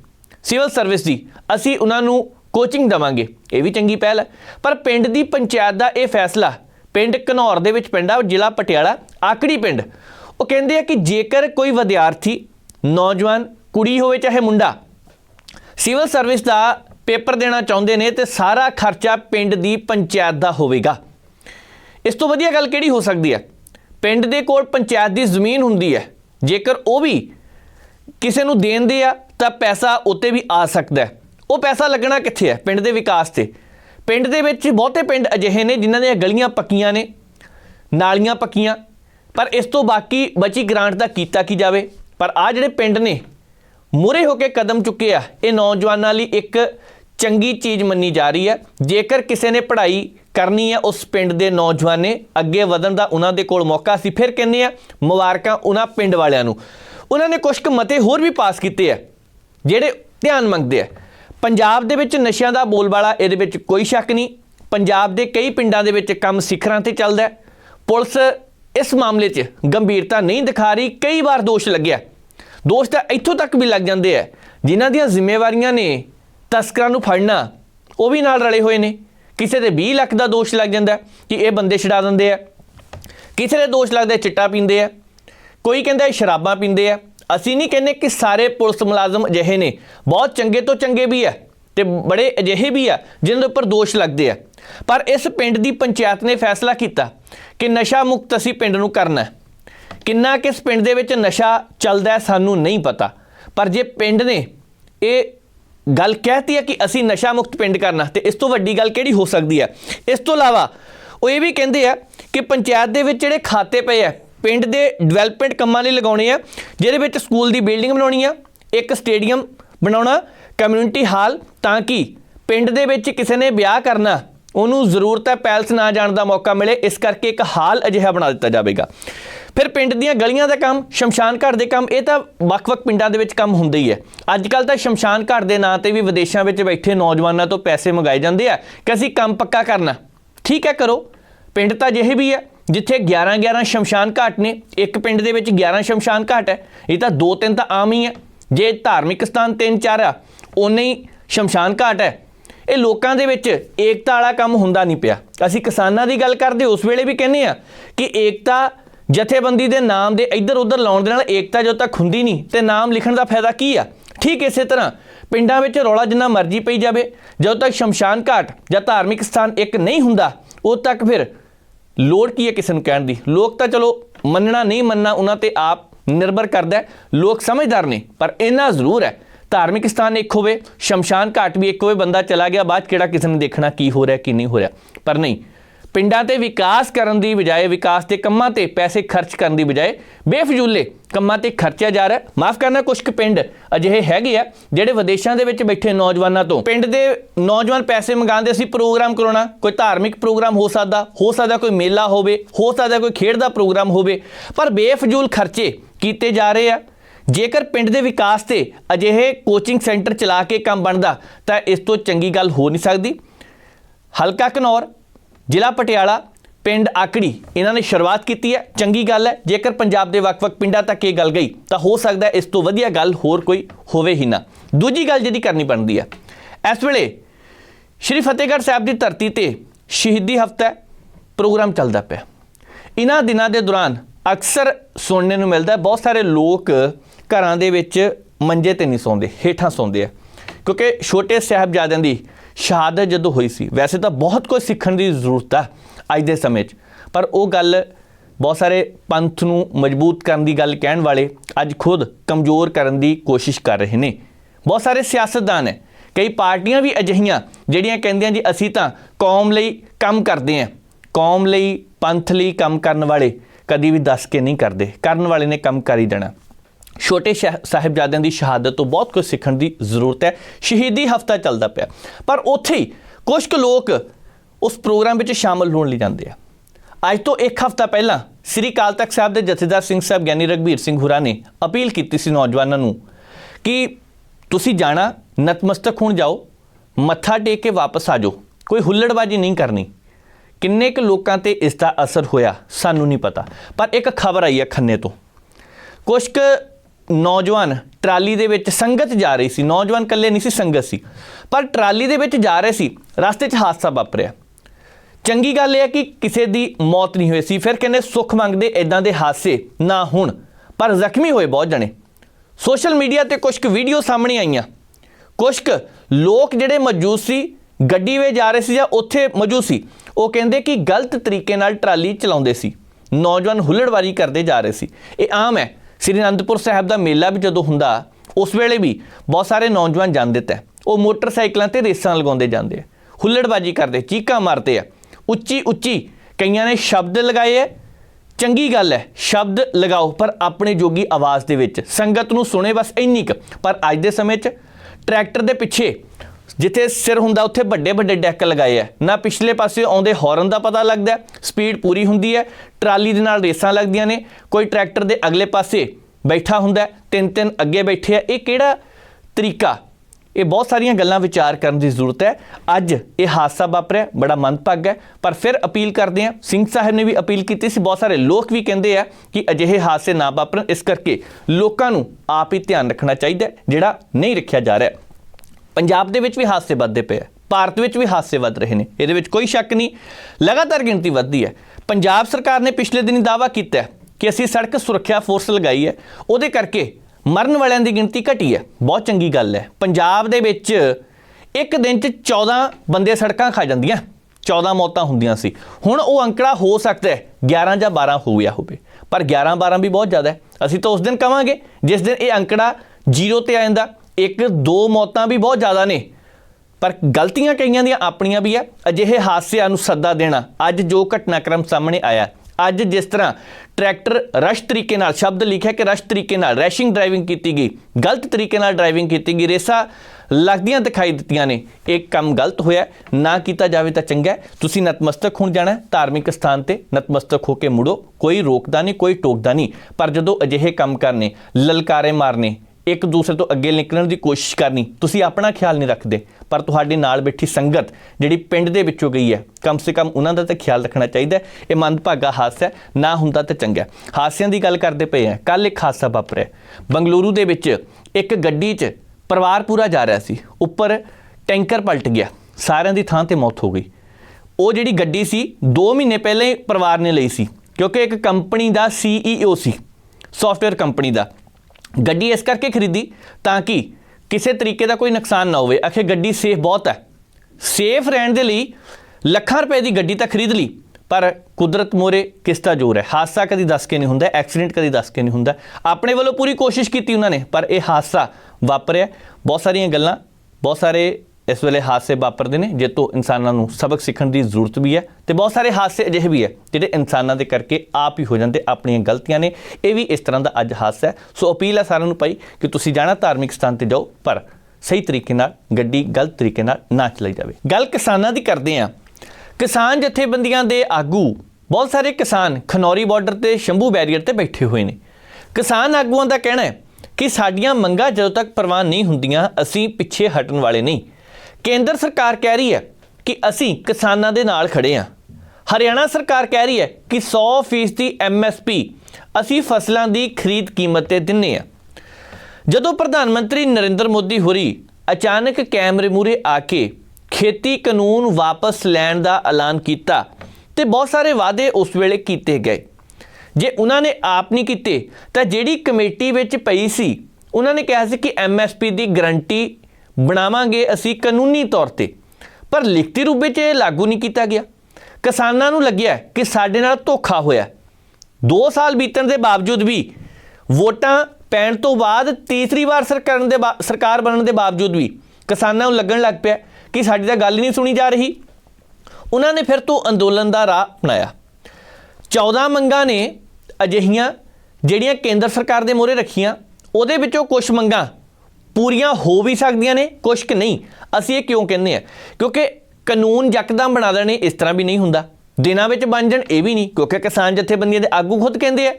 ਸਿਵਲ ਸਰਵਿਸ ਦੀ, ਅਸੀਂ ਉਹਨਾਂ ਨੂੰ ਕੋਚਿੰਗ ਦਵਾਂਗੇ। ਇਹ ਵੀ ਚੰਗੀ ਪਹਿਲ ਹੈ। ਪਰ ਪਿੰਡ ਦੀ ਪੰਚਾਇਤ ਦਾ ਇਹ ਫੈਸਲਾ, ਪਿੰਡ ਘਨੌਰ ਦੇ ਵਿੱਚ ਪੈਂਦਾ ਆ ਜ਼ਿਲ੍ਹਾ ਪਟਿਆਲਾ ਆਕੜੀ ਪਿੰਡ। ਉਹ ਕਹਿੰਦੇ ਆ ਕਿ ਜੇਕਰ ਕੋਈ ਵਿਦਿਆਰਥੀ, ਨੌਜਵਾਨ, ਕੁੜੀ ਹੋਵੇ, ਚਾਹੇ ਮੁੰਡਾ ਸਿਵਲ ਸਰਵਿਸ ਦਾ ਪੇਪਰ ਦੇਣਾ ਚਾਹੁੰਦੇ ਨੇ, ਤੇ ਸਾਰਾ ਖਰਚਾ ਪਿੰਡ ਦੀ ਪੰਚਾਇਤ ਦਾ ਹੋਵੇਗਾ। ਇਸ ਤੋਂ ਵਧੀਆ ਗੱਲ ਕਿਹੜੀ ਹੋ ਸਕਦੀ ਹੈ? ਪਿੰਡ ਦੇ ਕੋਲ ਪੰਚਾਇਤ ਦੀ ਜ਼ਮੀਨ ਹੁੰਦੀ ਹੈ, ਜੇਕਰ ਉਹ ਵੀ ਕਿਸੇ ਨੂੰ ਦੇਣ ਦੇ ਆ, ਤਾਂ ਪੈਸਾ ਉੱਤੇ ਵੀ ਆ ਸਕਦਾ ਹੈ। ਉਹ ਪੈਸਾ ਲੱਗਣਾ ਕਿੱਥੇ ਹੈ? ਪਿੰਡ ਦੇ ਵਿਕਾਸ ਤੇ। ਪਿੰਡ ਦੇ ਵਿੱਚ ਬਹੁਤੇ ਪਿੰਡ ਅਜਿਹੇ ਨੇ ਜਿਨ੍ਹਾਂ ਦੀਆਂ ਗਲੀਆਂ ਪੱਕੀਆਂ ਨੇ, ਨਾਲੀਆਂ ਪੱਕੀਆਂ, ਪਰ ਇਸ ਤੋਂ ਬਾਕੀ ਬਚੀ ਗ੍ਰਾਂਟ ਦਾ ਕੀਤਾ ਕੀ ਜਾਵੇ? ਪਰ ਆ ਜਿਹੜੇ ਪਿੰਡ ਨੇ ਮੂਰੇ ਹੋ ਕੇ ਕਦਮ ਚੁੱਕੇ ਆ, ਇਹ ਨੌਜਵਾਨਾਂ ਲਈ ਇੱਕ ਚੰਗੀ ਚੀਜ਼ ਮੰਨੀ ਜਾ ਰਹੀ ਹੈ। ਜੇਕਰ ਕਿਸੇ ਨੇ ਪੜ੍ਹਾਈ ਕਰਨੀ ਹੈ ਉਸ ਪਿੰਡ ਦੇ ਨੌਜਵਾਨ। ਨੇ ਅੱਗੇ ਵਧਣ ਦਾ ਉਹਨਾਂ ਦੇ ਕੋਲ ਮੌਕਾ ਸੀ। ਫਿਰ ਕਹਿੰਦੇ ਆ, ਮੁਬਾਰਕਾਂ ਉਹਨਾਂ ਪਿੰਡ ਵਾਲਿਆਂ ਨੂੰ। ਉਹਨਾਂ ਨੇ ਕੁਝ ਕੁ ਮਤੇ ਹੋਰ ਵੀ ਪਾਸ ਕੀਤੇ ਆ, ਜਿਹੜੇ ਧਿਆਨ ਮੰਗਦੇ ਆ। ਪੰਜਾਬ ਦੇ ਵਿੱਚ ਨਸ਼ਿਆਂ ਦਾ ਬੋਲਬਾਲਾ, ਇਹਦੇ ਵਿੱਚ ਕੋਈ ਸ਼ੱਕ ਨਹੀਂ। ਪੰਜਾਬ ਦੇ ਕਈ ਪਿੰਡਾਂ ਦੇ ਵਿੱਚ ਕੰਮ ਸਿਖਰਾਂ ਤੇ ਚੱਲਦਾ ਹੈ। ਪੁਲਿਸ ਇਸ ਮਾਮਲੇ 'ਚ ਗੰਭੀਰਤਾ ਨਹੀਂ ਦਿਖਾ ਰਹੀ। ਕਈ ਵਾਰ ਦੋਸ਼ ਲੱਗਿਆ। ਦੋਸ਼ ਤਾਂ ਇੱਥੋਂ ਤੱਕ ਵੀ ਲੱਗ ਜਾਂਦੇ ਆ। ਜਿਨ੍ਹਾਂ ਦੀਆਂ ਜ਼ਿੰਮੇਵਾਰੀਆਂ ਨੇ ਤਸਕਰਾਂ ਨੂੰ ਫੜਨਾ, ਉਹ ਵੀ ਨਾਲ ਰਲੇ ਹੋਏ ਨੇ। ਕਿਸੇ ਦੇ 20 ਲੱਖ ਦਾ ਦੋਸ਼ ਲੱਗ ਜਾਂਦਾ ਕਿ ਇਹ ਬੰਦੇ ਛਡਾ ਦਿੰਦੇ ਆ। ਕਿਸੇ ਦੇ ਦੋਸ਼ ਲੱਗਦਾ ਚਿੱਟਾ ਪੀਂਦੇ ਆ। ਕੋਈ ਕਹਿੰਦਾ ਸ਼ਰਾਬਾਂ ਪੀਂਦੇ ਆ। ਅਸੀਂ ਨਹੀਂ ਕਹਿੰਦੇ ਕਿ ਸਾਰੇ ਪੁਲਿਸ ਮੁਲਾਜ਼ਮ ਅਜਿਹੇ ਨੇ। ਬਹੁਤ ਚੰਗੇ ਤੋਂ ਚੰਗੇ ਵੀ ਆ ਤੇ ਬੜੇ ਅਜਿਹੇ ਵੀ ਆ, ਜਿਨ੍ਹਾਂ ਦੇ ਉੱਪਰ ਦੋਸ਼ ਲੱਗਦੇ ਆ। ਪਰ ਇਸ ਪਿੰਡ ਦੀ ਪੰਚਾਇਤ ਨੇ ਫੈਸਲਾ ਕੀਤਾ ਕਿ ਨਸ਼ਾ ਮੁਕਤ ਅਸੀਂ ਪਿੰਡ ਨੂੰ ਕਰਨਾ ਹੈ। ਕਿੰਨਾ ਕਿਸ ਪਿੰਡ ਦੇ ਵਿੱਚ ਨਸ਼ਾ ਚੱਲਦਾ ਸਾਨੂੰ ਨਹੀਂ ਪਤਾ। ਪਰ ਜੇ ਪਿੰਡ ਨੇ ਇਹ ਗੱਲ ਕਹਿਤੀ ਹੈ ਕਿ ਅਸੀਂ ਨਸ਼ਾ ਮੁਕਤ ਪਿੰਡ ਕਰਨਾ, ਤੇ ਇਸ ਤੋਂ ਵੱਡੀ ਗੱਲ ਕਿਹੜੀ ਹੋ ਸਕਦੀ ਹੈ? ਇਸ ਤੋਂ ਇਲਾਵਾ ਉਹ ਇਹ ਵੀ ਕਹਿੰਦੇ ਆ ਕਿ ਪੰਚਾਇਤ ਦੇ ਵਿੱਚ ਜਿਹੜੇ ਖਾਤੇ ਪਏ ਆ, ਪਿੰਡ ਦੇ ਡਿਵੈਲਪਮੈਂਟ ਕੰਮਾਂ ਲਈ ਲਗਾਉਣੇ ਆ, ਜਿਹਦੇ ਵਿੱਚ ਸਕੂਲ ਦੀ ਬਿਲਡਿੰਗ ਬਣਾਉਣੀ ਆ, ਇੱਕ ਸਟੇਡੀਅਮ ਬਣਾਉਣਾ ਕਮਿਊਨਿਟੀ ਹਾਲ ਤਾਂ ਕਿ ਪਿੰਡ ਦੇ ਵਿੱਚ ਕਿਸੇ ਨੇ ਵਿਆਹ ਕਰਨਾ, ਉਹਨੂੰ ਜ਼ਰੂਰਤ ਹੈ ਪੈਲਸ ਨਾ ਜਾਣ ਦਾ ਮੌਕਾ ਮਿਲੇ, ਇਸ ਕਰਕੇ ਇੱਕ ਹਾਲ ਅਜਿਹਾ ਬਣਾ ਦਿੱਤਾ ਜਾਵੇਗਾ। ਫਿਰ ਪਿੰਡ ਦੀਆਂ ਗਲੀਆਂ ਦਾ ਕੰਮ, ਸ਼ਮਸ਼ਾਨ ਘਾਟ ਦੇ ਕੰਮ, ਇਹ ਤਾਂ ਵੱਖ-ਵੱਖ ਪਿੰਡਾਂ ਦੇ ਵਿੱਚ ਕੰਮ ਹੁੰਦੇ ਹੀ ਹੈ। ਅੱਜ ਕੱਲ ਤਾਂ ਸ਼ਮਸ਼ਾਨ ਘਾਟ ਦੇ ਨਾਂ ਤੇ ਵੀ ਵਿਦੇਸ਼ਾਂ ਵਿੱਚ ਬੈਠੇ ਨੌਜਵਾਨਾਂ ਤੋਂ ਪੈਸੇ ਮੰਗਾਏ ਜਾਂਦੇ ਆ ਕਿ ਅਸੀਂ ਕੰਮ ਪੱਕਾ ਕਰਨਾ। ਠੀਕ ਹੈ, ਕਰੋ। ਪਿੰਡ ਤਾਂ ਅਜਿਹੇ ਵੀ ਹੈ ਜਿੱਥੇ 11 11 ਸ਼ਮਸ਼ਾਨ ਘਾਟ ਨੇ। ਇੱਕ ਪਿੰਡ ਦੇ ਵਿੱਚ 11 ਸ਼ਮਸ਼ਾਨ ਘਾਟ ਹੈ। ਇਹ ਤਾਂ ਦੋ ਤਿੰਨ ਤਾਂ ਆਮ ਹੀ ਹੈ। ਜੇ ਧਾਰਮਿਕ ਸਥਾਨ ਤਿੰਨ ਚਾਰ ਆ ਉਨੇ ਹੀ ਸ਼ਮਸ਼ਾਨ ਘਾਟ ਹੈ। ਇਹ ਲੋਕਾਂ ਦੇ ਵਿੱਚ ਏਕਤਾ ਵਾਲਾ ਕੰਮ ਹੁੰਦਾ ਨਹੀਂ ਪਿਆ। ਅਸੀਂ ਕਿਸਾਨਾਂ ਦੀ ਗੱਲ ਕਰਦੇ, ਉਸ ਵੇਲੇ ਵੀ ਕਹਿੰਦੇ ਆ ਕਿ ਏਕਤਾ ਜਥੇਬੰਦੀ ਦੇ ਨਾਮ ਦੇ ਇੱਧਰ ਉੱਧਰ ਲਾਉਣ ਦੇ ਨਾਲ ਏਕਤਾ ਜਦੋਂ ਤੱਕ ਹੁੰਦੀ ਨਹੀਂ, ਤੇ ਨਾਮ ਲਿਖਣ ਦਾ ਫਾਇਦਾ ਕੀ ਆ? ਠੀਕ ਇਸੇ ਤਰ੍ਹਾਂ, ਪਿੰਡਾਂ ਵਿੱਚ ਰੌਲਾ ਜਿੰਨਾ ਮਰਜ਼ੀ ਪਈ ਜਾਵੇ, ਜਦੋਂ ਤੱਕ ਸ਼ਮਸ਼ਾਨ ਘਾਟ ਜਾਂ ਧਾਰਮਿਕ ਸਥਾਨ ਇੱਕ ਨਹੀਂ ਹੁੰਦਾ ਉਦੋਂ ਤੱਕ ਫਿਰ ਲੋੜ ਕੀ ਹੈ ਕਿਸੇ ਨੂੰ ਕਹਿਣ ਦੀ? ਲੋਕ ਤਾਂ ਚਲੋ ਮੰਨਣਾ ਨਹੀਂ ਮੰਨਣਾ ਉਹਨਾਂ ਤੇ ਆਪ ਨਿਰਭਰ ਕਰਦਾ ਲੋਕ ਸਮਝਦਾਰ ਨੇ, ਪਰ ਇੰਨਾ ਜ਼ਰੂਰ ਹੈ, ਧਾਰਮਿਕ ਸਥਾਨ ਇੱਕ ਹੋਵੇ, ਸ਼ਮਸ਼ਾਨ ਘਾਟ ਵੀ ਇੱਕ ਹੋਵੇ, ਬੰਦਾ ਚਲਾ ਗਿਆ, ਬਾਅਦ 'ਚ ਕਿਹੜਾ ਕਿਸੇ ਨੇ ਦੇਖਣਾ ਕੀ ਹੋ ਰਿਹਾ, ਕੀ ਨਹੀਂ ਹੋ ਰਿਹਾ। ਪਰ ਨਹੀਂ ਪਿੰਡਾਂ ਤੇ ਵਿਕਾਸ ਕਰਨ ਦੀ ਬਜਾਏ ਵਿਕਾਸ ਦੇ ਕੰਮਾਂ ਤੇ ਪੈਸੇ ਖਰਚ ਕਰਨ ਦੀ ਬਜਾਏ ਬੇਫਜ਼ੂਲੇ ਕੰਮਾਂ ਤੇ ਖਰਚਿਆ ਜਾ ਰਿਹਾ। ਮਾਫ ਕਰਨਾ ਕੁਝ ਕੁ ਪਿੰਡ ਅਜਿਹੇ ਹੈਗੇ ਆ ਜਿਹੜੇ ਵਿਦੇਸ਼ਾਂ ਦੇ ਵਿੱਚ ਬੈਠੇ ਨੌਜਵਾਨਾਂ ਤੋਂ। ਪਿੰਡ ਦੇ ਨੌਜਵਾਨ ਪੈਸੇ ਮੰਗਾਉਂਦੇ ਸੀ ਪ੍ਰੋਗਰਾਮ ਕਰਾਉਣਾ ਕੋਈ ਧਾਰਮਿਕ ਪ੍ਰੋਗਰਾਮ ਹੋ ਸਕਦਾ ਹੋ ਸਕਦਾ ਕੋਈ ਮੇਲਾ ਹੋਵੇ, ਹੋ ਸਕਦਾ ਕੋਈ ਖੇਡ ਦਾ ਪ੍ਰੋਗਰਾਮ ਹੋਵੇ, ਪਰ ਬੇਫਜ਼ੂਲ ਖਰਚੇ ਕੀਤੇ ਜਾ ਰਹੇ ਆ। ਜੇਕਰ ਪਿੰਡ ਦੇ ਵਿਕਾਸ ਤੇ ਅਜਿਹੇ ਕੋਚਿੰਗ ਸੈਂਟਰ ਚਲਾ ਕੇ ਕੰਮ ਬਣਦਾ, ਤਾਂ ਇਸ ਤੋਂ ਚੰਗੀ ਗੱਲ ਹੋ ਨਹੀਂ ਸਕਦੀ। ਹਲਕਾ ਘਨੌਰ ਜ਼ਿਲ੍ਹਾ ਪਟਿਆਲਾ, ਪਿੰਡ ਆਕੜੀ, ਇਹਨਾਂ ਨੇ ਸ਼ੁਰੂਆਤ ਕੀਤੀ ਹੈ। ਚੰਗੀ ਗੱਲ ਹੈ, ਜੇਕਰ ਪੰਜਾਬ ਦੇ ਵੱਖ-ਵੱਖ ਪਿੰਡਾਂ ਤੱਕ ਇਹ ਗੱਲ ਗਈ, ਤਾਂ ਹੋ ਸਕਦਾ ਇਸ ਤੋਂ ਵਧੀਆ ਗੱਲ ਹੋਰ ਕੋਈ ਹੋਵੇ ਹੀ ਨਾ। ਦੂਜੀ ਗੱਲ ਜਿਹੜੀ ਕਰਨੀ ਬਣਦੀ ਹੈ, ਇਸ ਵੇਲੇ ਸ਼੍ਰੀ ਫਤਿਹਗੜ੍ਹ ਸਾਹਿਬ ਦੀ ਧਰਤੀ ਤੇ ਸ਼ਹੀਦੀ ਹਫਤਾ ਪ੍ਰੋਗਰਾਮ ਚੱਲਦਾ ਪਿਆ। ਇਹਨਾਂ ਦਿਨਾਂ ਦੇ ਦੌਰਾਨ ਅਕਸਰ ਸੁਣਨੇ ਨੂੰ ਮਿਲਦਾ ਬਹੁਤ ਸਾਰੇ ਲੋਕ ਘਰਾਂ ਦੇ ਵਿੱਚ ਮੰਜੇ ਤੇ ਨਹੀਂ ਸੌਂਦੇ, ਹੇਠਾਂ ਸੌਂਦੇ ਆ। ਕਿਉਂਕਿ ਛੋਟੇ ਸਾਹਿਬਜ਼ਾਦਿਆਂ ਦੀ ਸ਼ਹਾਦਤ ਜਦੋਂ ਹੋਈ ਸੀ, ਵੈਸੇ ਤਾਂ ਬਹੁਤ ਕੁਝ ਸਿੱਖਣ ਦੀ ਜ਼ਰੂਰਤ ਹੈ ਅੱਜ ਦੇ ਸਮੇਂ 'ਚ। ਪਰ ਉਹ ਗੱਲ ਬਹੁਤ ਸਾਰੇ ਪੰਥ ਨੂੰ ਮਜ਼ਬੂਤ ਕਰਨ ਦੀ ਗੱਲ ਕਹਿਣ ਵਾਲੇ ਅੱਜ ਖੁਦ ਕਮਜ਼ੋਰ ਕਰਨ ਦੀ ਕੋਸ਼ਿਸ਼ ਕਰ ਰਹੇ ਨੇ। ਬਹੁਤ ਸਾਰੇ ਸਿਆਸਤਦਾਨ ਹੈ, ਕਈ ਪਾਰਟੀਆਂ ਵੀ ਅਜਿਹੀਆਂ ਜਿਹੜੀਆਂ ਕਹਿੰਦੀਆਂ ਜੀ ਅਸੀਂ ਤਾਂ ਕੌਮ ਲਈ ਕੰਮ ਕਰਦੇ ਹਾਂ, ਕੌਮ ਲਈ ਪੰਥ ਲਈ ਕੰਮ ਕਰਨ ਵਾਲੇ ਕਦੀ ਵੀ ਦੱਸ ਕੇ ਨਹੀਂ ਕਰਦੇ, ਕਰਨ ਵਾਲੇ ਨੇ ਕੰਮ ਕਰ ਹੀ ਦੇਣਾ। ਛੋਟੇ ਸ਼ਾਹ- ਸਾਹਿਬਜ਼ਾਦਿਆਂ ਦੀ ਸ਼ਹਾਦਤ ਤੋਂ ਬਹੁਤ ਕੁਝ ਸਿੱਖਣ ਦੀ ਜ਼ਰੂਰਤ ਹੈ। ਸ਼ਹੀਦੀ ਹਫਤਾ ਚੱਲਦਾ ਪਿਆ। ਪਰ ਉੱਥੇ ਹੀ ਕੁਝ ਕੁ ਲੋਕ ਉਸ ਪ੍ਰੋਗਰਾਮ ਵਿੱਚ ਸ਼ਾਮਲ ਹੋਣ ਲਈ ਜਾਂਦੇ ਆ। ਅੱਜ ਤੋਂ ਇੱਕ ਹਫਤਾ ਪਹਿਲਾਂ ਸ੍ਰੀ ਅਕਾਲ ਤਖਤ ਸਾਹਿਬ ਦੇ ਜਥੇਦਾਰ ਸਿੰਘ ਸਾਹਿਬ ਗਿਆਨੀ ਰਗਵੀਰ ਸਿੰਘ ਹੁਰਾ ਨੇ ਅਪੀਲ ਕੀਤੀ ਸੀ ਨੌਜਵਾਨਾਂ ਨੂੰ ਕਿ ਤੁਸੀਂ ਜਾਣਾ, ਨਤਮਸਤਕ ਹੋਣ ਜਾਓ, ਮੱਥਾ ਟੇਕ ਕੇ ਵਾਪਸ ਆ ਜਾਓ। ਕੋਈ ਹੁੱਲੜਬਾਜੀ ਨਹੀਂ ਕਰਨੀ। ਕਿੰਨੇ ਕੁ ਲੋਕਾਂ ਤੇ ਇਸ ਦਾ ਅਸਰ ਹੋਇਆ ਸਾਨੂੰ ਨਹੀਂ ਪਤਾ। ਪਰ ਇੱਕ ਖਬਰ ਆਈ ਹੈ ਖੰਨੇ ਤੋਂ। ਕੁਝ ਕੁ ਨੌਜਵਾਨ ਟਰਾਲੀ ਦੇ ਵਿੱਚ ਸੰਗਤ ਜਾ ਰਹੀ ਸੀ। ਨੌਜਵਾਨ ਇਕੱਲੇ ਨਹੀਂ ਸੀ, ਸੰਗਤ ਸੀ। ਪਰ ਟਰਾਲੀ ਦੇ ਵਿੱਚ ਜਾ ਰਹੇ ਸੀ। ਰਸਤੇ 'ਚ ਹਾਦਸਾ ਵਾਪਰਿਆ। ਚੰਗੀ ਗੱਲ ਇਹ ਹੈ ਕਿ ਕਿਸੇ ਦੀ ਮੌਤ ਨਹੀਂ ਹੋਈ ਸੀ। ਫਿਰ ਕਹਿੰਦੇ ਸੁੱਖ ਮੰਗਦੇ ਇਦਾਂ ਦੇ ਹਾਦਸੇ ਨਾ ਹੁਣ, ਪਰ ਜ਼ਖਮੀ ਹੋਏ ਬਹੁਤ ਜਣੇ। ਸੋਸ਼ਲ ਮੀਡੀਆ ਤੇ ਕੁਝ ਕੁ ਵੀਡੀਓ ਸਾਹਮਣੇ ਆਈਆਂ। ਕੁਝ ਕੁ ਲੋਕ ਜਿਹੜੇ ਮੌਜੂਦ ਸੀ, ਗੱਡੀ ਵਿੱਚ ਜਾ ਰਹੇ ਸੀ ਜਾਂ ਉੱਥੇ ਮੌਜੂਦ ਸੀ, ਉਹ ਕਹਿੰਦੇ ਕਿ ਗਲਤ ਤਰੀਕੇ ਨਾਲ ਟਰਾਲੀ ਚਲਾਉਂਦੇ ਸੀ। ਨੌਜਵਾਨ ਹੁੱਲੜਵਾਰੀ ਕਰਦੇ ਜਾ ਰਹੇ ਸੀ। ਇਹ ਆਮ ਹੈ। ਸ੍ਰੀ ਅਨੰਦਪੁਰ ਸਾਹਿਬ ਦਾ ਮੇਲਾ ਵੀ ਜਦੋਂ ਹੁੰਦਾ, ਉਸ ਵੇਲੇ ਵੀ ਬਹੁਤ ਸਾਰੇ ਨੌਜਵਾਨ ਜਾਂਦੇ ਤੇ। ਉਹ ਮੋਟਰਸਾਈਕਲਾਂ ਤੇ ਰੇਸਾਂ ਲਗਾਉਂਦੇ ਜਾਂਦੇ ਆ। ਹੁੱਲੜਬਾਜੀ ਕਰਦੇ, ਚੀਕਾਂ ਮਾਰਦੇ ਆ। ਉੱਚੀ ਉੱਚੀ ਕਈਆਂ ਨੇ ਸ਼ਬਦ ਲਗਾਏ ਐ ਚੰਗੀ ਗੱਲ ਹੈ, ਸ਼ਬਦ ਲਗਾਓ, ਪਰ ਆਪਣੇ ਜੋਗੀ ਆਵਾਜ਼ ਦੇ ਵਿੱਚ। ਸੰਗਤ ਨੂੰ ਸੁਣੇ ਬਸ ਇੰਨੀ ਕੁ। ਪਰ ਅੱਜ ਦੇ ਸਮੇਂ 'ਚ ਟਰੈਕਟਰ ਦੇ ਪਿੱਛੇ ਜਿੱਥੇ ਸਿਰ ਹੁੰਦਾ, ਉੱਥੇ ਵੱਡੇ ਵੱਡੇ ਡੈਕ ਲਗਾਏ ਐ ਨਾ ਪਿਛਲੇ ਪਾਸੇ ਆਉਂਦੇ ਹਾਰਨ ਦਾ ਪਤਾ ਲੱਗਦਾ ਸਪੀਡ ਪੂਰੀ ਹੁੰਦੀ ਹੈ, ਟਰਾਲੀ ਦੇ ਨਾਲ ਰੇਸਾਂ ਲੱਗਦੀਆਂ ਨੇ, ਕੋਈ ਟਰੈਕਟਰ ਦੇ ਅਗਲੇ ਪਾਸੇ ਬੈਠਾ ਹੁੰਦਾ ਤਿੰਨ ਤਿੰਨ ਅੱਗੇ ਬੈਠੇ ਆ। ਇਹ ਕਿਹੜਾ ਤਰੀਕਾ? ਇਹ ਬਹੁਤ ਸਾਰੀਆਂ ਗੱਲਾਂ ਵਿਚਾਰ ਕਰਨ ਦੀ ਜ਼ਰੂਰਤ ਹੈ। ਅੱਜ ਇਹ ਹਾਦਸਾ ਵਾਪਰਿਆ, ਬੜਾ ਮੰਦਭਾਗ ਹੈ। ਪਰ ਫਿਰ ਅਪੀਲ ਕਰਦੇ ਹਾਂ, ਸਿੰਘ ਸਾਹਿਬ ਨੇ ਵੀ ਅਪੀਲ ਕੀਤੀ ਸੀ। ਬਹੁਤ ਸਾਰੇ ਲੋਕ ਵੀ ਕਹਿੰਦੇ ਆ ਕਿ ਅਜਿਹੇ ਹਾਦਸੇ ਨਾ ਵਾਪਰਨ। ਇਸ ਕਰਕੇ ਲੋਕਾਂ ਨੂੰ ਆਪ ਹੀ ਧਿਆਨ ਰੱਖਣਾ ਚਾਹੀਦਾ ਜਿਹੜਾ ਨਹੀਂ ਰੱਖਿਆ ਜਾ ਰਿਹਾ। ਪੰਜਾਬ ਦੇ ਵਿੱਚ ਵੀ ਹਾਦਸੇ ਵੱਧਦੇ ਪਏ ਆ। ਭਾਰਤ ਵਿੱਚ ਵੀ ਹਾਦਸੇ ਵੱਧ ਰਹੇ ਨੇ। ਇਹਦੇ ਵਿੱਚ ਕੋਈ ਸ਼ੱਕ ਨਹੀਂ। ਲਗਾਤਾਰ ਗਿਣਤੀ ਵੱਧਦੀ ਹੈ। ਪੰਜਾਬ ਸਰਕਾਰ ਨੇ ਪਿਛਲੇ ਦਿਨੀ ਦਾਅਵਾ ਕੀਤਾ ਕਿ ਅਸੀਂ ਸੜਕ ਸੁਰੱਖਿਆ ਫੋਰਸ ਲਗਾਈ ਹੈ। ਉਹਦੇ ਕਰਕੇ ਮਰਨ ਵਾਲਿਆਂ ਦੀ ਗਿਣਤੀ ਘਟੀ ਹੈ। ਬਹੁਤ ਚੰਗੀ ਗੱਲ ਹੈ। ਪੰਜਾਬ ਦੇ ਵਿੱਚ ਇੱਕ ਦਿਨ 'ਚ 14 ਬੰਦੇ ਸੜਕਾਂ ਖਾ ਜਾਂਦੀਆਂ। 14 ਮੌਤਾਂ ਹੁੰਦੀਆਂ ਸੀ। ਹੁਣ ਉਹ ਅੰਕੜਾ ਹੋ ਸਕਦਾ ਹੈ। 11 ਜਾਂ 12 ਹੋ ਗਿਆ ਹੋਵੇ। ਪਰ 11 12 ਵੀ ਬਹੁਤ ਜ਼ਿਆਦਾ ਹੈ। ਅਸੀਂ ਤਾਂ ਉਸ ਦਿਨ ਕਵਾਂਗੇ। ਜਿਸ ਦਿਨ ਇਹ ਅੰਕੜਾ ਜ਼ੀਰੋ ਤੇ ਆ ਜਾਂਦਾ ਇੱਕ ਦੋ ਮੌਤਾਂ ਵੀ ਬਹੁਤ ਜ਼ਿਆਦਾ ਨੇ। ਪਰ ਗਲਤੀਆਂ ਕਈਆਂ ਦੀਆਂ ਆਪਣੀਆਂ ਵੀ ਹੈ ਅਜਿਹੇ ਹਾਦਸਿਆਂ ਨੂੰ ਸੱਦਾ ਦੇਣਾ ਅੱਜ ਜੋ ਘਟਨਾਕ੍ਰਮ ਸਾਹਮਣੇ ਆਇਆ। ਅੱਜ ਜਿਸ ਤਰ੍ਹਾਂ ਟਰੈਕਟਰ ਰਸ਼ ਤਰੀਕੇ ਨਾਲ, ਸ਼ਬਦ ਲਿਖਿਆ ਕਿ ਰਸ਼ ਤਰੀਕੇ ਨਾਲ ਰੈਸ਼ਿੰਗ ਡਰਾਈਵਿੰਗ ਕੀਤੀ ਗਈ, ਗਲਤ ਤਰੀਕੇ ਨਾਲ ਡਰਾਈਵਿੰਗ ਕੀਤੀ ਗਈ, ਰੇਸਾ ਲੱਗਦੀਆਂ ਦਿਖਾਈ ਦਿੱਤੀਆਂ ਨੇ। ਇਹ ਕੰਮ ਗਲਤ ਹੋਇਆ, ਨਾ ਕੀਤਾ ਜਾਵੇ ਤਾਂ ਚੰਗਾ ਤੁਸੀਂ ਨਤਮਸਤਕ ਹੋਣ ਜਾਣਾ ਧਾਰਮਿਕ ਸਥਾਨ ਤੇ ਨਤਮਸਤਕ ਹੋ ਕੇ ਮੁੜੋ। ਕੋਈ ਰੋਕਦਾ ਨਹੀਂ, ਕੋਈ ਟੋਕਦਾ ਨਹੀਂ। ਪਰ ਜਦੋਂ ਅਜਿਹੇ ਕੰਮ ਕਰਨੇ, ਲਲਕਾਰੇ ਮਾਰਨੇ ਇੱਕ ਦੂਸਰੇ ਤੋਂ ਅੱਗੇ ਨਿਕਲਣ ਦੀ ਕੋਸ਼ਿਸ਼ ਕਰਨੀ। ਤੁਸੀਂ ਆਪਣਾ ਖਿਆਲ ਨਹੀਂ ਰੱਖਦੇ, ਪਰ ਤੁਹਾਡੇ ਨਾਲ ਬੈਠੀ ਸੰਗਤ ਜਿਹੜੀ ਪਿੰਡ ਦੇ ਵਿੱਚੋਂ ਗਈ ਹੈ, ਕਮ ਸੇ ਕਮ ਉਹਨਾਂ ਦਾ ਤਾਂ ਖਿਆਲ ਰੱਖਣਾ ਚਾਹੀਦਾ ਇਹ ਮੰਦਭਾਗਾ ਹਾਦਸਾ ਨਾ ਹੁੰਦਾ ਤਾਂ ਚੰਗਾ ਹਾਦਸਿਆਂ ਦੀ ਗੱਲ ਕਰਦੇ ਪਏ ਆ ਕੱਲ ਇੱਕ ਹਾਦਸਾ ਵਾਪਰਿਆ। ਬੰਗਲੁਰੂ ਦੇ ਵਿੱਚ ਇੱਕ ਗੱਡੀ 'ਚ ਪਰਿਵਾਰ ਪੂਰਾ ਜਾ ਰਿਹਾ ਸੀ, ਉੱਪਰ ਟੈਂਕਰ ਪਲਟ ਗਿਆ, ਸਾਰਿਆਂ ਦੀ ਥਾਂ ਤੇ ਮੌਤ ਹੋ ਗਈ। ਉਹ ਜਿਹੜੀ ਗੱਡੀ ਸੀ 2 ਮਹੀਨੇ ਪਹਿਲਾਂ ਹੀ ਪਰਿਵਾਰ ਨੇ ਲਈ ਸੀ, ਕਿਉਂਕਿ ਇੱਕ ਕੰਪਨੀ ਦਾ ਸੀਈਓ ਸੀ ਸੌਫਟਵੇਅਰ ਕੰਪਨੀ ਦਾ। ਗੱਡੀ ਇਸ ਕਰਕੇ ਖਰੀਦੀ ਤਾਂ ਕਿ ਕਿਸੇ ਤਰੀਕੇ ਦਾ ਕੋਈ ਨੁਕਸਾਨ ਨਾ ਹੋਵੇ। ਆਖੇ ਗੱਡੀ ਸੇਫ ਬਹੁਤ ਹੈ। ਸੇਫ ਰਹਿਣ ਦੇ ਲਈ ਲੱਖਾਂ ਰੁਪਏ ਦੀ ਗੱਡੀ ਤਾਂ ਖਰੀਦ ਲਈ, ਪਰ ਕੁਦਰਤ ਮੋਰੇ ਕਿਸ ਦਾ ਜ਼ੋਰ ਹੈ? ਹਾਦਸਾ ਕਦੀ ਦੱਸ ਕੇ ਨਹੀਂ ਹੁੰਦਾ, ਐਕਸੀਡੈਂਟ ਕਦੀ ਦੱਸ ਕੇ ਨਹੀਂ ਹੁੰਦਾ। ਆਪਣੇ ਵੱਲੋਂ ਪੂਰੀ ਕੋਸ਼ਿਸ਼ ਕੀਤੀ ਉਹਨਾਂ ਨੇ, ਪਰ ਇਹ ਹਾਦਸਾ ਵਾਪਰਿਆ। ਬਹੁਤ ਸਾਰੀਆਂ ਗੱਲਾਂ, ਬਹੁਤ ਸਾਰੇ ਇਸ ਵੇਲੇ ਹਾਦਸੇ ਵਾਪਰਦੇ ਨੇ ਜੇ ਤੋਂ ਇਨਸਾਨਾਂ ਨੂੰ ਸਬਕ ਸਿੱਖਣ ਦੀ ਜ਼ਰੂਰਤ ਵੀ ਹੈ ਤੇ ਬਹੁਤ ਸਾਰੇ ਹਾਦਸੇ ਅਜਿਹੇ ਵੀ ਹੈ, ਜਿਹੜੇ ਇਨਸਾਨਾਂ ਦੇ ਕਰਕੇ ਆਪ ਹੀ ਹੋ ਜਾਂਦੇ, ਆਪਣੀਆਂ ਗਲਤੀਆਂ ਨੇ। ਇਹ ਵੀ ਇਸ ਤਰ੍ਹਾਂ ਦਾ ਅੱਜ ਹਾਦਸਾ ਹੈ। ਸੋ ਅਪੀਲ ਹੈ ਸਾਰਿਆਂ ਨੂੰ ਭਾਈ ਕਿ ਤੁਸੀਂ ਜਾਣਾ ਧਾਰਮਿਕ ਸਥਾਨ ਤੇ ਜਾਓ, ਪਰ ਸਹੀ ਤਰੀਕੇ ਨਾਲ, ਗੱਡੀ ਗਲਤ ਤਰੀਕੇ ਨਾਲ ਨਾ ਚਲਾਈ ਜਾਵੇ। ਗੱਲ ਕਿਸਾਨਾਂ ਦੀ ਕਰਦੇ ਆ ਕਿਸਾਨ ਜਥੇਬੰਦੀਆਂ ਦੇ ਆਗੂ, ਬਹੁਤ ਸਾਰੇ ਕਿਸਾਨ ਖਨੌਰੀ ਬਾਰਡਰ ਤੇ, ਸ਼ੰਭੂ ਬੈਰੀਅਰ ਤੇ ਬੈਠੇ ਹੋਏ ਨੇ। ਕਿਸਾਨ ਆਗੂਆਂ ਦਾ ਕਹਿਣਾ ਹੈ ਕਿ ਸਾਡੀਆਂ ਮੰਗਾਂ ਜਦੋਂ ਤੱਕ ਪ੍ਰਵਾਨ ਨਹੀਂ ਹੁੰਦੀਆਂ, ਅਸੀਂ ਪਿੱਛੇ ਹਟਣ ਵਾਲੇ ਨਹੀਂ। ਕੇਂਦਰ ਸਰਕਾਰ ਕਹਿ ਰਹੀ ਹੈ ਕਿ ਅਸੀਂ ਕਿਸਾਨਾਂ ਦੇ ਨਾਲ ਖੜੇ ਹਾਂ। ਹਰਿਆਣਾ ਸਰਕਾਰ ਕਹਿ ਰਹੀ ਹੈ ਕਿ 100% ਦੀ ਐਮਐਸਪੀ ਅਸੀਂ ਫਸਲਾਂ ਦੀ ਖਰੀਦ ਕੀਮਤ ਤੇ ਦਿੰਨੇ ਆ ਜਦੋਂ ਪ੍ਰਧਾਨ ਮੰਤਰੀ ਨਰਿੰਦਰ ਮੋਦੀ ਹੋਰੀ ਅਚਾਨਕ ਕੈਮਰੇ ਮੂਰੇ ਆ ਕੇ ਖੇਤੀ ਕਾਨੂੰਨ ਵਾਪਸ ਲੈਣ ਦਾ ਐਲਾਨ ਕੀਤਾ ਤੇ ਬਹੁਤ ਸਾਰੇ ਵਾਅਦੇ ਉਸ ਵੇਲੇ ਕੀਤੇ ਗਏ। ਜੇ ਉਹਨਾਂ ਨੇ ਆਪ ਨਹੀਂ ਕੀਤੇ, ਤਾਂ ਜਿਹੜੀ ਕਮੇਟੀ ਵਿੱਚ ਪਈ ਸੀ, ਉਹਨਾਂ ਨੇ ਕਿਹਾ ਸੀ ਕਿ ਐਮਐਸਪੀ ਦੀ ਗਰੰਟੀ ਬਣਾਵਾਂਗੇ ਅਸੀਂ ਕਾਨੂੰਨੀ ਤੌਰ ਤੇ। ਪਰ ਲਿਖਤੀ ਰੂਪ ਵਿੱਚ ਇਹ ਲਾਗੂ ਨਹੀਂ ਕੀਤਾ ਗਿਆ। ਕਿਸਾਨਾਂ ਨੂੰ ਲੱਗਿਆ ਕਿ ਸਾਡੇ ਨਾਲ ਧੋਖਾ ਹੋਇਆ। 2 ਸਾਲ ਬੀਤਣ ਦੇ ਬਾਵਜੂਦ ਵੀ ਵੋਟਾਂ ਪੈਣ ਤੋਂ ਬਾਅਦ ਤੀਸਰੀ ਵਾਰ ਸਰਕਾਰ ਦੇ ਬਾ- ਸਰਕਾਰ ਬਣਨ ਦੇ ਬਾਵਜੂਦ ਵੀ ਕਿਸਾਨਾਂ ਨੂੰ ਲੱਗਣ ਲੱਗ ਪਿਆ ਕਿ ਸਾਡੀ ਤਾਂ ਗੱਲ ਨਹੀਂ ਸੁਣੀ ਜਾ ਰਹੀ। ਉਹਨਾਂ ਨੇ ਫਿਰ ਤੋਂ ਅੰਦੋਲਨ ਦਾ ਰਾਹ ਅਪਣਾਇਆ। 14 ਮੰਗਾਂ ਨੇ ਅਜਿਹੀਆਂ ਜਿਹੜੀਆਂ ਕੇਂਦਰ ਸਰਕਾਰ ਦੇ ਮੋਹਰੇ ਰੱਖੀਆਂ। ਉਹਦੇ ਵਿੱਚੋਂ ਕੁਝ ਮੰਗਾਂ ਪੂਰੀਆਂ ਹੋ ਵੀ ਸਕਦੀਆਂ ਨੇ ਕੁਝ ਕਿ ਨਹੀਂ। ਅਸੀਂ ਇਹ ਕਿਉਂ ਕਹਿੰਦੇ ਆ ਕਿਉਂਕਿ ਕਾਨੂੰਨ ਯਕਦਮ ਬਣਾ ਦੇਣੇ ਇਸ ਤਰ੍ਹਾਂ ਵੀ ਨਹੀਂ ਹੁੰਦਾ। ਦਿਨਾਂ ਵਿੱਚ ਬਣ ਜਾਣ ਇਹ ਵੀ ਨਹੀਂ, ਕਿਉਂਕਿ ਕਿਸਾਨ ਜਥੇਬੰਦੀਆਂ ਦੇ ਆਗੂ ਖੁਦ ਕਹਿੰਦੇ ਆ।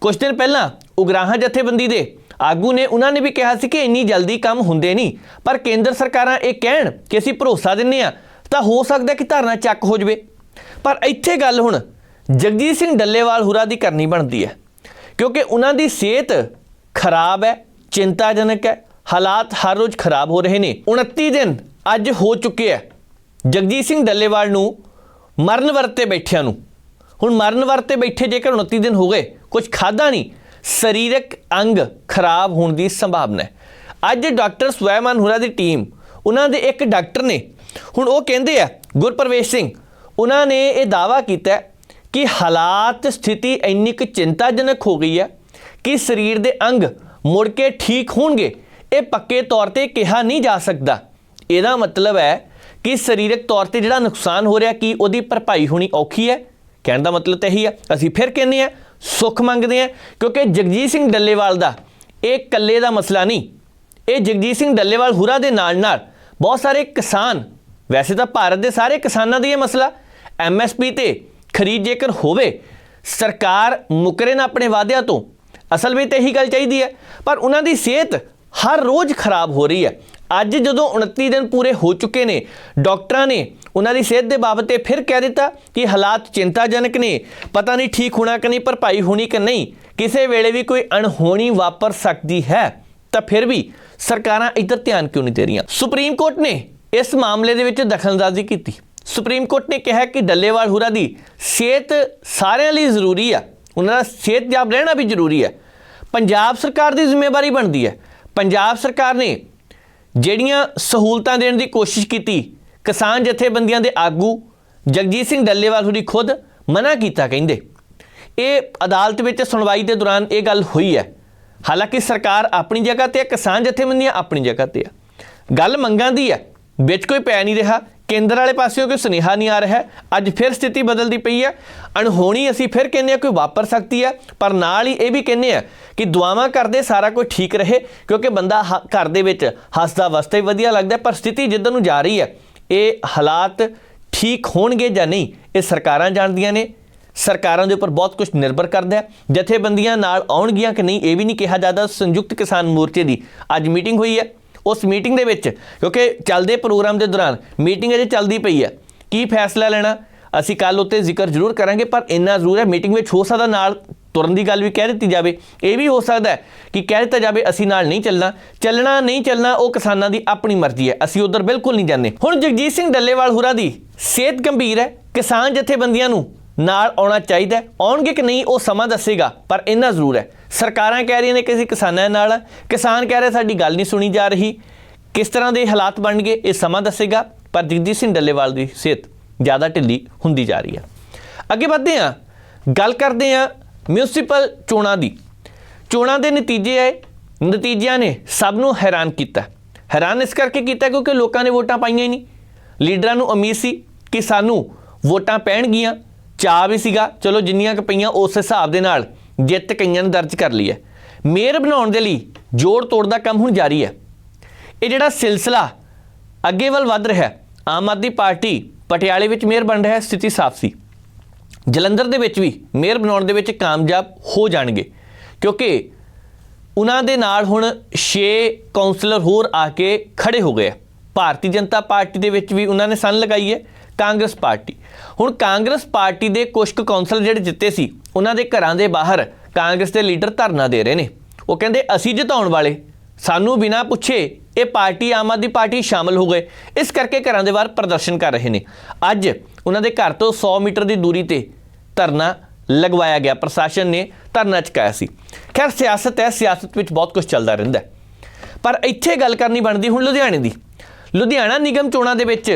ਕੁਝ ਦਿਨ ਪਹਿਲਾਂ ਉਗਰਾਹਾਂ ਜਥੇਬੰਦੀ ਦੇ ਆਗੂ ਨੇ ਉਹਨਾਂ ਨੇ ਵੀ ਕਿਹਾ ਸੀ ਕਿ ਇੰਨੀ ਜਲਦੀ ਕੰਮ ਹੁੰਦੇ ਨਹੀਂ। ਪਰ ਕੇਂਦਰ ਸਰਕਾਰਾਂ ਇਹ ਕਹਿਣ ਕਿ ਅਸੀਂ ਭਰੋਸਾ ਦਿੰਨੇ ਆ ਤਾਂ ਹੋ ਸਕਦਾ ਕਿ ਧਰਨਾ ਚੱਕ ਹੋ ਜਵੇ। ਪਰ ਇੱਥੇ ਗੱਲ ਹੁਣ ਜਗਜੀਤ ਸਿੰਘ ਡੱਲੇਵਾਲ ਹੁਰਾ ਦੀ ਕਰਨੀ ਬਣਦੀ ਹੈ। ਕਿਉਂਕਿ ਉਹਨਾਂ ਦੀ ਸਿਹਤ ਖਰਾਬ ਹੈ ਚਿੰਤਾਜਨਕ ਹੈ। ਹਾਲਾਤ ਹਰ ਰੋਜ਼ ਖਰਾਬ ਹੋ ਰਹੇ ਨੇ। 29 ਦਿਨ ਅੱਜ ਹੋ ਚੁੱਕੇ ਹੈ। ਜਗਜੀਤ ਸਿੰਘ ਡੱਲੇਵਾਲ ਨੂੰ ਮਰਨ ਵਰਤੇ ਬੈਠਿਆਂ ਨੂੰ। ਹੁਣ ਮਰਨ ਵਰਤੇ ਬੈਠੇ ਜੇਕਰ 29 ਦਿਨ ਹੋ ਗਏ ਕੁਝ ਖਾਦਾ ਨਹੀਂ। ਸਰੀਰਕ ਅੰਗ ਖਰਾਬ ਹੋਣ ਦੀ ਸੰਭਾਵਨਾ ਹੈ। ਅੱਜ ਡਾਕਟਰ ਸਵੈਮਨ ਹੁਰਾ ਦੀ ਟੀਮ ਉਹਨਾਂ ਦੇ ਇੱਕ ਡਾਕਟਰ ਨੇ, ਹੁਣ ਉਹ ਕਹਿੰਦੇ ਆ, ਗੁਰਪ੍ਰਵੇਸ਼ ਸਿੰਘ ਉਹਨਾਂ ਨੇ ਇਹ ਦਾਵਾ ਕੀਤਾ ਕਿ ਹਾਲਾਤ ਸਥਿਤੀ ਇੰਨੀ ਕੁ ਚਿੰਤਾਜਨਕ ਹੋ ਗਈ ਹੈ ਕਿ ਸਰੀਰ ਦੇ ਅੰਗ ਮੁੜ ਕੇ ਠੀਕ ਹੋਣਗੇ, ਇਹ ਪੱਕੇ ਤੌਰ ਤੇ ਕਿਹਾ ਨਹੀਂ ਜਾ ਸਕਦਾ। ਇਹਦਾ ਮਤਲਬ ਹੈ ਕਿ ਸਰੀਰਕ ਤੌਰ ਤੇ ਜਿਹੜਾ ਨੁਕਸਾਨ ਹੋ ਰਿਹਾ, ਕੀ ਉਹਦੀ ਭਰਪਾਈ ਹੋਣੀ ਔਖੀ ਹੈ? ਕਹਿਣ ਦਾ ਮਤਲਬ ਤਾਂ ਇਹੀ ਹੈ, ਅਸੀਂ ਫਿਰ ਕਹਿੰਦੇ ਆ ਸੁੱਖ ਮੰਗਦੇ ਆ ਕਿਉਂਕਿ ਜਗਜੀਤ ਸਿੰਘ ਡੱਲੇਵਾਲ ਦਾ ਇਹ ਇਕੱਲੇ ਦਾ ਮਸਲਾ ਨਹੀਂ। ਇਹ ਜਗਜੀਤ ਸਿੰਘ ਡੱਲੇਵਾਲ ਹੁਰਾ ਦੇ ਨਾਲ ਨਾਲ ਬਹੁਤ ਸਾਰੇ ਕਿਸਾਨ, ਵੈਸੇ ਤਾਂ ਭਾਰਤ ਦੇ ਸਾਰੇ ਕਿਸਾਨਾਂ ਦਾ ਇਹ ਮਸਲਾ। ਐਮਐਸਪੀ ਤੇ ਖਰੀਦ ਜੇਕਰ ਹੋਵੇ, ਸਰਕਾਰ ਮੁਕਰੇ ਨਾ ਆਪਣੇ ਵਾਅਦਿਆਂ ਤੋਂ ਅਸਲ ਵਿੱਚ ਇਹੀ ਗੱਲ ਚਾਹੀਦੀ ਹੈ। ਪਰ ਉਹਨਾਂ ਦੀ ਸਿਹਤ ਹਰ ਰੋਜ਼ ਖਰਾਬ ਹੋ ਰਹੀ ਹੈ। ਅੱਜ ਜਦੋਂ 29 ਦਿਨ ਪੂਰੇ ਹੋ ਚੁੱਕੇ ਨੇ, ਡਾਕਟਰਾਂ ਨੇ ਉਹਨਾਂ ਦੀ ਸਿਹਤ ਦੇ ਬਾਬਤ ਇਹ ਫਿਰ ਕਹਿ ਦਿੱਤਾ ਕਿ ਹਾਲਾਤ ਚਿੰਤਾਜਨਕ ਨੇ। ਪਤਾ ਨਹੀਂ ਠੀਕ ਹੋਣਾ ਕਿ ਨਹੀਂ ਭਰਪਾਈ ਹੋਣੀ ਕਿ ਨਹੀਂ, ਕਿਸੇ ਵੇਲੇ ਵੀ ਕੋਈ ਅਣਹੋਣੀ ਵਾਪਰ ਸਕਦੀ ਹੈ, ਤਾਂ ਫਿਰ ਵੀ ਸਰਕਾਰਾਂ ਇੱਧਰ ਧਿਆਨ ਕਿਉਂ ਨਹੀਂ ਦੇ ਰਹੀਆਂ? ਸੁਪਰੀਮ ਕੋਰਟ ਨੇ ਇਸ ਮਾਮਲੇ ਦੇ ਵਿੱਚ ਦਖਲਅੰਦਾਜ਼ੀ ਕੀਤੀ। ਸੁਪਰੀਮ ਕੋਰਟ ਨੇ ਕਿਹਾ ਕਿ ਡੱਲੇਵਾਲ ਹੁਰਾ ਦੀ ਸਿਹਤ ਸਾਰਿਆਂ ਲਈ ਜ਼ਰੂਰੀ ਆ। ਉਹਨਾਂ ਦਾ ਸਿਹਤਯਾਬ ਰਹਿਣਾ ਵੀ ਜ਼ਰੂਰੀ ਹੈ ਪੰਜਾਬ ਸਰਕਾਰ ਦੀ ਜ਼ਿੰਮੇਵਾਰੀ ਬਣਦੀ ਹੈ। ਪੰਜਾਬ ਸਰਕਾਰ ਨੇ ਜਿਹੜੀਆਂ ਸਹੂਲਤਾਂ ਦੇਣ ਦੀ ਕੋਸ਼ਿਸ਼ ਕੀਤੀ, ਕਿਸਾਨ ਜਥੇਬੰਦੀਆਂ ਦੇ ਆਗੂ ਜਗਜੀਤ ਸਿੰਘ ਡੱਲੇਵਾਲ ਹੁਰੀ ਖੁਦ ਮਨਾ ਕੀਤਾ ਕਹਿੰਦੇ। ਇਹ ਅਦਾਲਤ ਵਿੱਚ ਸੁਣਵਾਈ ਦੇ ਦੌਰਾਨ ਇਹ ਗੱਲ ਹੋਈ ਹੈ। ਹਾਲਾਂਕਿ ਸਰਕਾਰ ਆਪਣੀ ਜਗ੍ਹਾ ਤੇ ਹੈ, ਕਿਸਾਨ ਜਥੇਬੰਦੀਆਂ ਆਪਣੀ ਜਗ੍ਹਾ ਤੇ ਆ ਗੱਲ ਮੰਗਾਂ ਦੀ ਹੈ, ਵਿੱਚ ਕੋਈ ਪੈ ਨਹੀਂ ਰਿਹਾ। ਕੇਂਦਰ ਵਾਲੇ ਪਾਸਿਓਂ ਕੋਈ ਸੁਨੇਹਾ ਨਹੀਂ ਆ ਰਿਹਾ। ਅੱਜ ਫਿਰ ਸਥਿਤੀ ਬਦਲਦੀ ਪਈ ਹੈ। ਅਣਹੋਣੀ ਅਸੀਂ ਫਿਰ ਕਹਿੰਦੇ ਆ ਕੋਈ ਵਾਪਰ ਸਕਦੀ ਹੈ। ਪਰ ਨਾਲ ਹੀ ਇਹ ਵੀ ਕਹਿੰਦੇ ਆ ਕਿ ਦੁਆਵਾਂ ਕਰਦੇ ਸਾਰਾ ਕੁਝ ਠੀਕ ਰਹੇ, ਕਿਉਂਕਿ ਬੰਦਾ ਹ- ਘਰ ਦੇ ਵਿੱਚ ਹੱਸਦਾ, ਵਸਦਾ ਹੀ ਵਧੀਆ ਲੱਗਦਾ ਪਰ ਸਥਿਤੀ ਜਿੱਦਾਂ ਨੂੰ ਜਾ ਰਹੀ ਹੈ, ਇਹ ਹਾਲਾਤ ਠੀਕ ਹੋਣਗੇ ਜਾਂ ਨਹੀਂ, ਇਹ ਸਰਕਾਰਾਂ ਜਾਣਦੀਆਂ ਨੇ। ਸਰਕਾਰਾਂ ਦੇ ਉੱਪਰ ਬਹੁਤ ਕੁਝ ਨਿਰਭਰ ਕਰਦਾ ਹੈ। ਜਥੇਬੰਦੀਆਂ ਨਾਲ ਆਉਣਗੀਆਂ ਕਿ ਨਹੀਂ, ਇਹ ਵੀ ਨਹੀਂ ਕਿਹਾ ਜਾਂਦਾ ਸੰਯੁਕਤ ਕਿਸਾਨ ਮੋਰਚੇ ਦੀ। ਅੱਜ ਮੀਟਿੰਗ ਹੋਈ ਹੈ। ਉਸ ਮੀਟਿੰਗ ਦੇ ਵਿੱਚ, ਕਿਉਂਕਿ ਚੱਲਦੇ ਪ੍ਰੋਗਰਾਮ ਦੇ ਦੌਰਾਨ ਮੀਟਿੰਗ ਅਜੇ ਚੱਲਦੀ ਪਈ ਹੈ। ਕੀ ਫੈਸਲਾ ਲੈਣਾ? ਅਸੀਂ ਕੱਲ ਉੱਤੇ ਜ਼ਿਕਰ ਜ਼ਰੂਰ ਕਰਾਂਗੇ, ਪਰ ਇੰਨਾ ਜ਼ਰੂਰ ਹੈ, ਮੀਟਿੰਗ ਵਿੱਚ ਹੋ ਸਕਦਾ ਨਾਲ ਤੁਰਨ ਦੀ ਗੱਲ ਵੀ ਕਹਿ ਦਿੱਤੀ ਜਾਵੇ। ਇਹ ਵੀ ਹੋ ਸਕਦਾ ਕਿ ਕਹਿ ਦਿੱਤਾ ਜਾਵੇ, ਅਸੀਂ ਨਾਲ ਨਹੀਂ ਚੱਲਣਾ। ਚੱਲਣਾ, ਨਹੀਂ ਚੱਲਣਾ, ਉਹ ਕਿਸਾਨਾਂ ਦੀ ਆਪਣੀ ਮਰਜ਼ੀ ਹੈ। ਅਸੀਂ ਉਧਰ ਬਿਲਕੁਲ ਨਹੀਂ ਜਾਂਦੇ। ਹੁਣ ਜਗਜੀਤ ਸਿੰਘ ਡੱਲੇਵਾਲ ਹੁਰਾ ਦੀ ਸਿਹਤ ਗੰਭੀਰ ਹੈ। ਕਿਸਾਨ ਜਥੇਬੰਦੀਆਂ ਨੂੰ ਨਾਲ ਆਉਣਾ ਚਾਹੀਦਾ ਆਉਣਗੇ ਕਿ ਨਹੀਂ, ਉਹ ਸਮਾਂ ਦੱਸੇਗਾ, ਪਰ ਇੰਨਾ ਜ਼ਰੂਰ ਹੈ। ਸਰਕਾਰਾਂ ਕਹਿ ਰਹੀਆਂ ਨੇ ਕਿ ਅਸੀਂ ਕਿਸਾਨਾਂ ਨਾਲ ਕਿਸਾਨ ਕਹਿ ਰਹੇ, ਸਾਡੀ ਗੱਲ ਨਹੀਂ ਸੁਣੀ ਜਾ ਰਹੀ। ਕਿਸ ਤਰ੍ਹਾਂ ਦੇ ਹਾਲਾਤ ਬਣਨਗੇ, ਇਹ ਸਮਾਂ ਦੱਸੇਗਾ। ਪਰ ਜਗਜੀਤ ਸਿੰਘ ਡੱਲੇਵਾਲ ਦੀ ਸਿਹਤ ਜ਼ਿਆਦਾ ਢਿੱਲੀ ਹੁੰਦੀ ਜਾ ਰਹੀ ਹੈ ਅੱਗੇ ਵਧਦੇ ਹਾਂ। ਗੱਲ ਕਰਦੇ ਹਾਂ ਮਿਊਨਿਸਪਲ ਚੋਣਾਂ ਦੀ। ਚੋਣਾਂ ਦੇ ਨਤੀਜੇ ਆਏ। ਨਤੀਜਿਆਂ ਨੇ ਸਭ ਨੂੰ ਹੈਰਾਨ ਕੀਤਾ। ਹੈਰਾਨ ਇਸ ਕਰਕੇ ਕੀਤਾ ਕਿਉਂਕਿ ਲੋਕਾਂ ਨੇ ਵੋਟਾਂ ਪਾਈਆਂ ਹੀ ਨਹੀਂ। ਲੀਡਰਾਂ ਨੂੰ ਉਮੀਦ ਸੀ ਕਿ ਸਾਨੂੰ ਵੋਟਾਂ ਪੈਣਗੀਆਂ। ਚਾਅ ਵੀ ਸੀਗਾ, ਚਲੋ ਜਿੰਨੀਆਂ ਕੁ ਪਈਆਂ ਉਸ ਹਿਸਾਬ ਦੇ ਨਾਲ। ਜਿੱਤ ਕਈਆਂ ਨੇ ਦਰਜ ਕਰ ਲਈ ਹੈ। ਮੇਅਰ ਬਣਾਉਣ ਦੇ ਲਈ ਜੋੜ ਤੋੜ ਦਾ ਕੰਮ ਹੁਣ ਜਾਰੀ ਹੈ। ਇਹ ਜਿਹੜਾ ਸਿਲਸਿਲਾ ਅੱਗੇ ਵੱਲ ਵੱਧ ਰਿਹਾ ਹੈ। ਆਮ ਆਦਮੀ ਪਾਰਟੀ ਪਟਿਆਲੇ ਵਿੱਚ ਮੇਅਰ ਬਣ ਰਿਹਾ ਹੈ, ਸਥਿਤੀ ਸਾਫ਼ ਸੀ। ਜਲੰਧਰ ਦੇ ਵਿੱਚ ਵੀ ਮੇਅਰ ਬਣਾਉਣ ਦੇ ਵਿੱਚ ਕਾਮਯਾਬ ਹੋ ਜਾਣਗੇ। ਕਿਉਂਕਿ ਉਹਨਾਂ ਦੇ ਨਾਲ ਹੁਣ 6 ਕਾਉਂਸਲਰ ਹੋਰ ਆ ਕੇ ਖੜੇ ਹੋ ਗਏ ਆ। ਭਾਰਤੀ ਜਨਤਾ ਪਾਰਟੀ ਦੇ ਵਿੱਚ ਵੀ ਉਹਨਾਂ ਨੇ ਸੰਨ ਲਗਾਈ ਹੈ। ਕਾਂਗਰਸ ਪਾਰਟੀ। ਹੁਣ ਕਾਂਗਰਸ ਪਾਰਟੀ ਦੇ ਕੁਝ ਕੁ ਕਾਉਂਸਲਰ ਜਿਹੜੇ ਜਿੱਤੇ ਸੀ, ਉਹਨਾਂ ਦੇ ਘਰਾਂ ਦੇ ਬਾਹਰ ਕਾਂਗਰਸ ਦੇ ਲੀਡਰ ਧਰਨਾ ਦੇ ਰਹੇ ਨੇ। ਉਹ ਕਹਿੰਦੇ, ਅਸੀਂ ਜਿਤਾਉਣ ਵਾਲੇ। ਸਾਨੂੰ ਬਿਨਾਂ ਪੁੱਛੇ ਇਹ ਪਾਰਟੀ, ਆਮ ਆਦਮੀ ਪਾਰਟੀ ਸ਼ਾਮਲ ਹੋ ਗਏ। ਇਸ ਕਰਕੇ ਘਰਾਂ ਦੇ ਬਾਹਰ ਪ੍ਰਦਰਸ਼ਨ ਕਰ ਰਹੇ ਨੇ। ਅੱਜ ਉਹਨਾਂ ਦੇ ਘਰ ਤੋਂ 100 ਮੀਟਰ ਦੀ ਦੂਰੀ ਤੇ ਧਰਨਾ ਲਗਵਾਇਆ ਗਿਆ। ਪ੍ਰਸ਼ਾਸਨ ਨੇ ਧਰਨਾ ਚੁਕਾਇਆ ਸੀ। ਖੈਰ, ਸਿਆਸਤ ਹੈ, ਸਿਆਸਤ ਵਿੱਚ ਬਹੁਤ ਕੁਝ ਚੱਲਦਾ ਰਹਿੰਦਾ ਪਰ ਇੱਥੇ ਗੱਲ ਕਰਨੀ ਬਣਦੀ ਹੁਣ ਲੁਧਿਆਣੇ ਦੀ। ਲੁਧਿਆਣਾ ਨਿਗਮ ਚੋਣਾਂ ਦੇ ਵਿੱਚ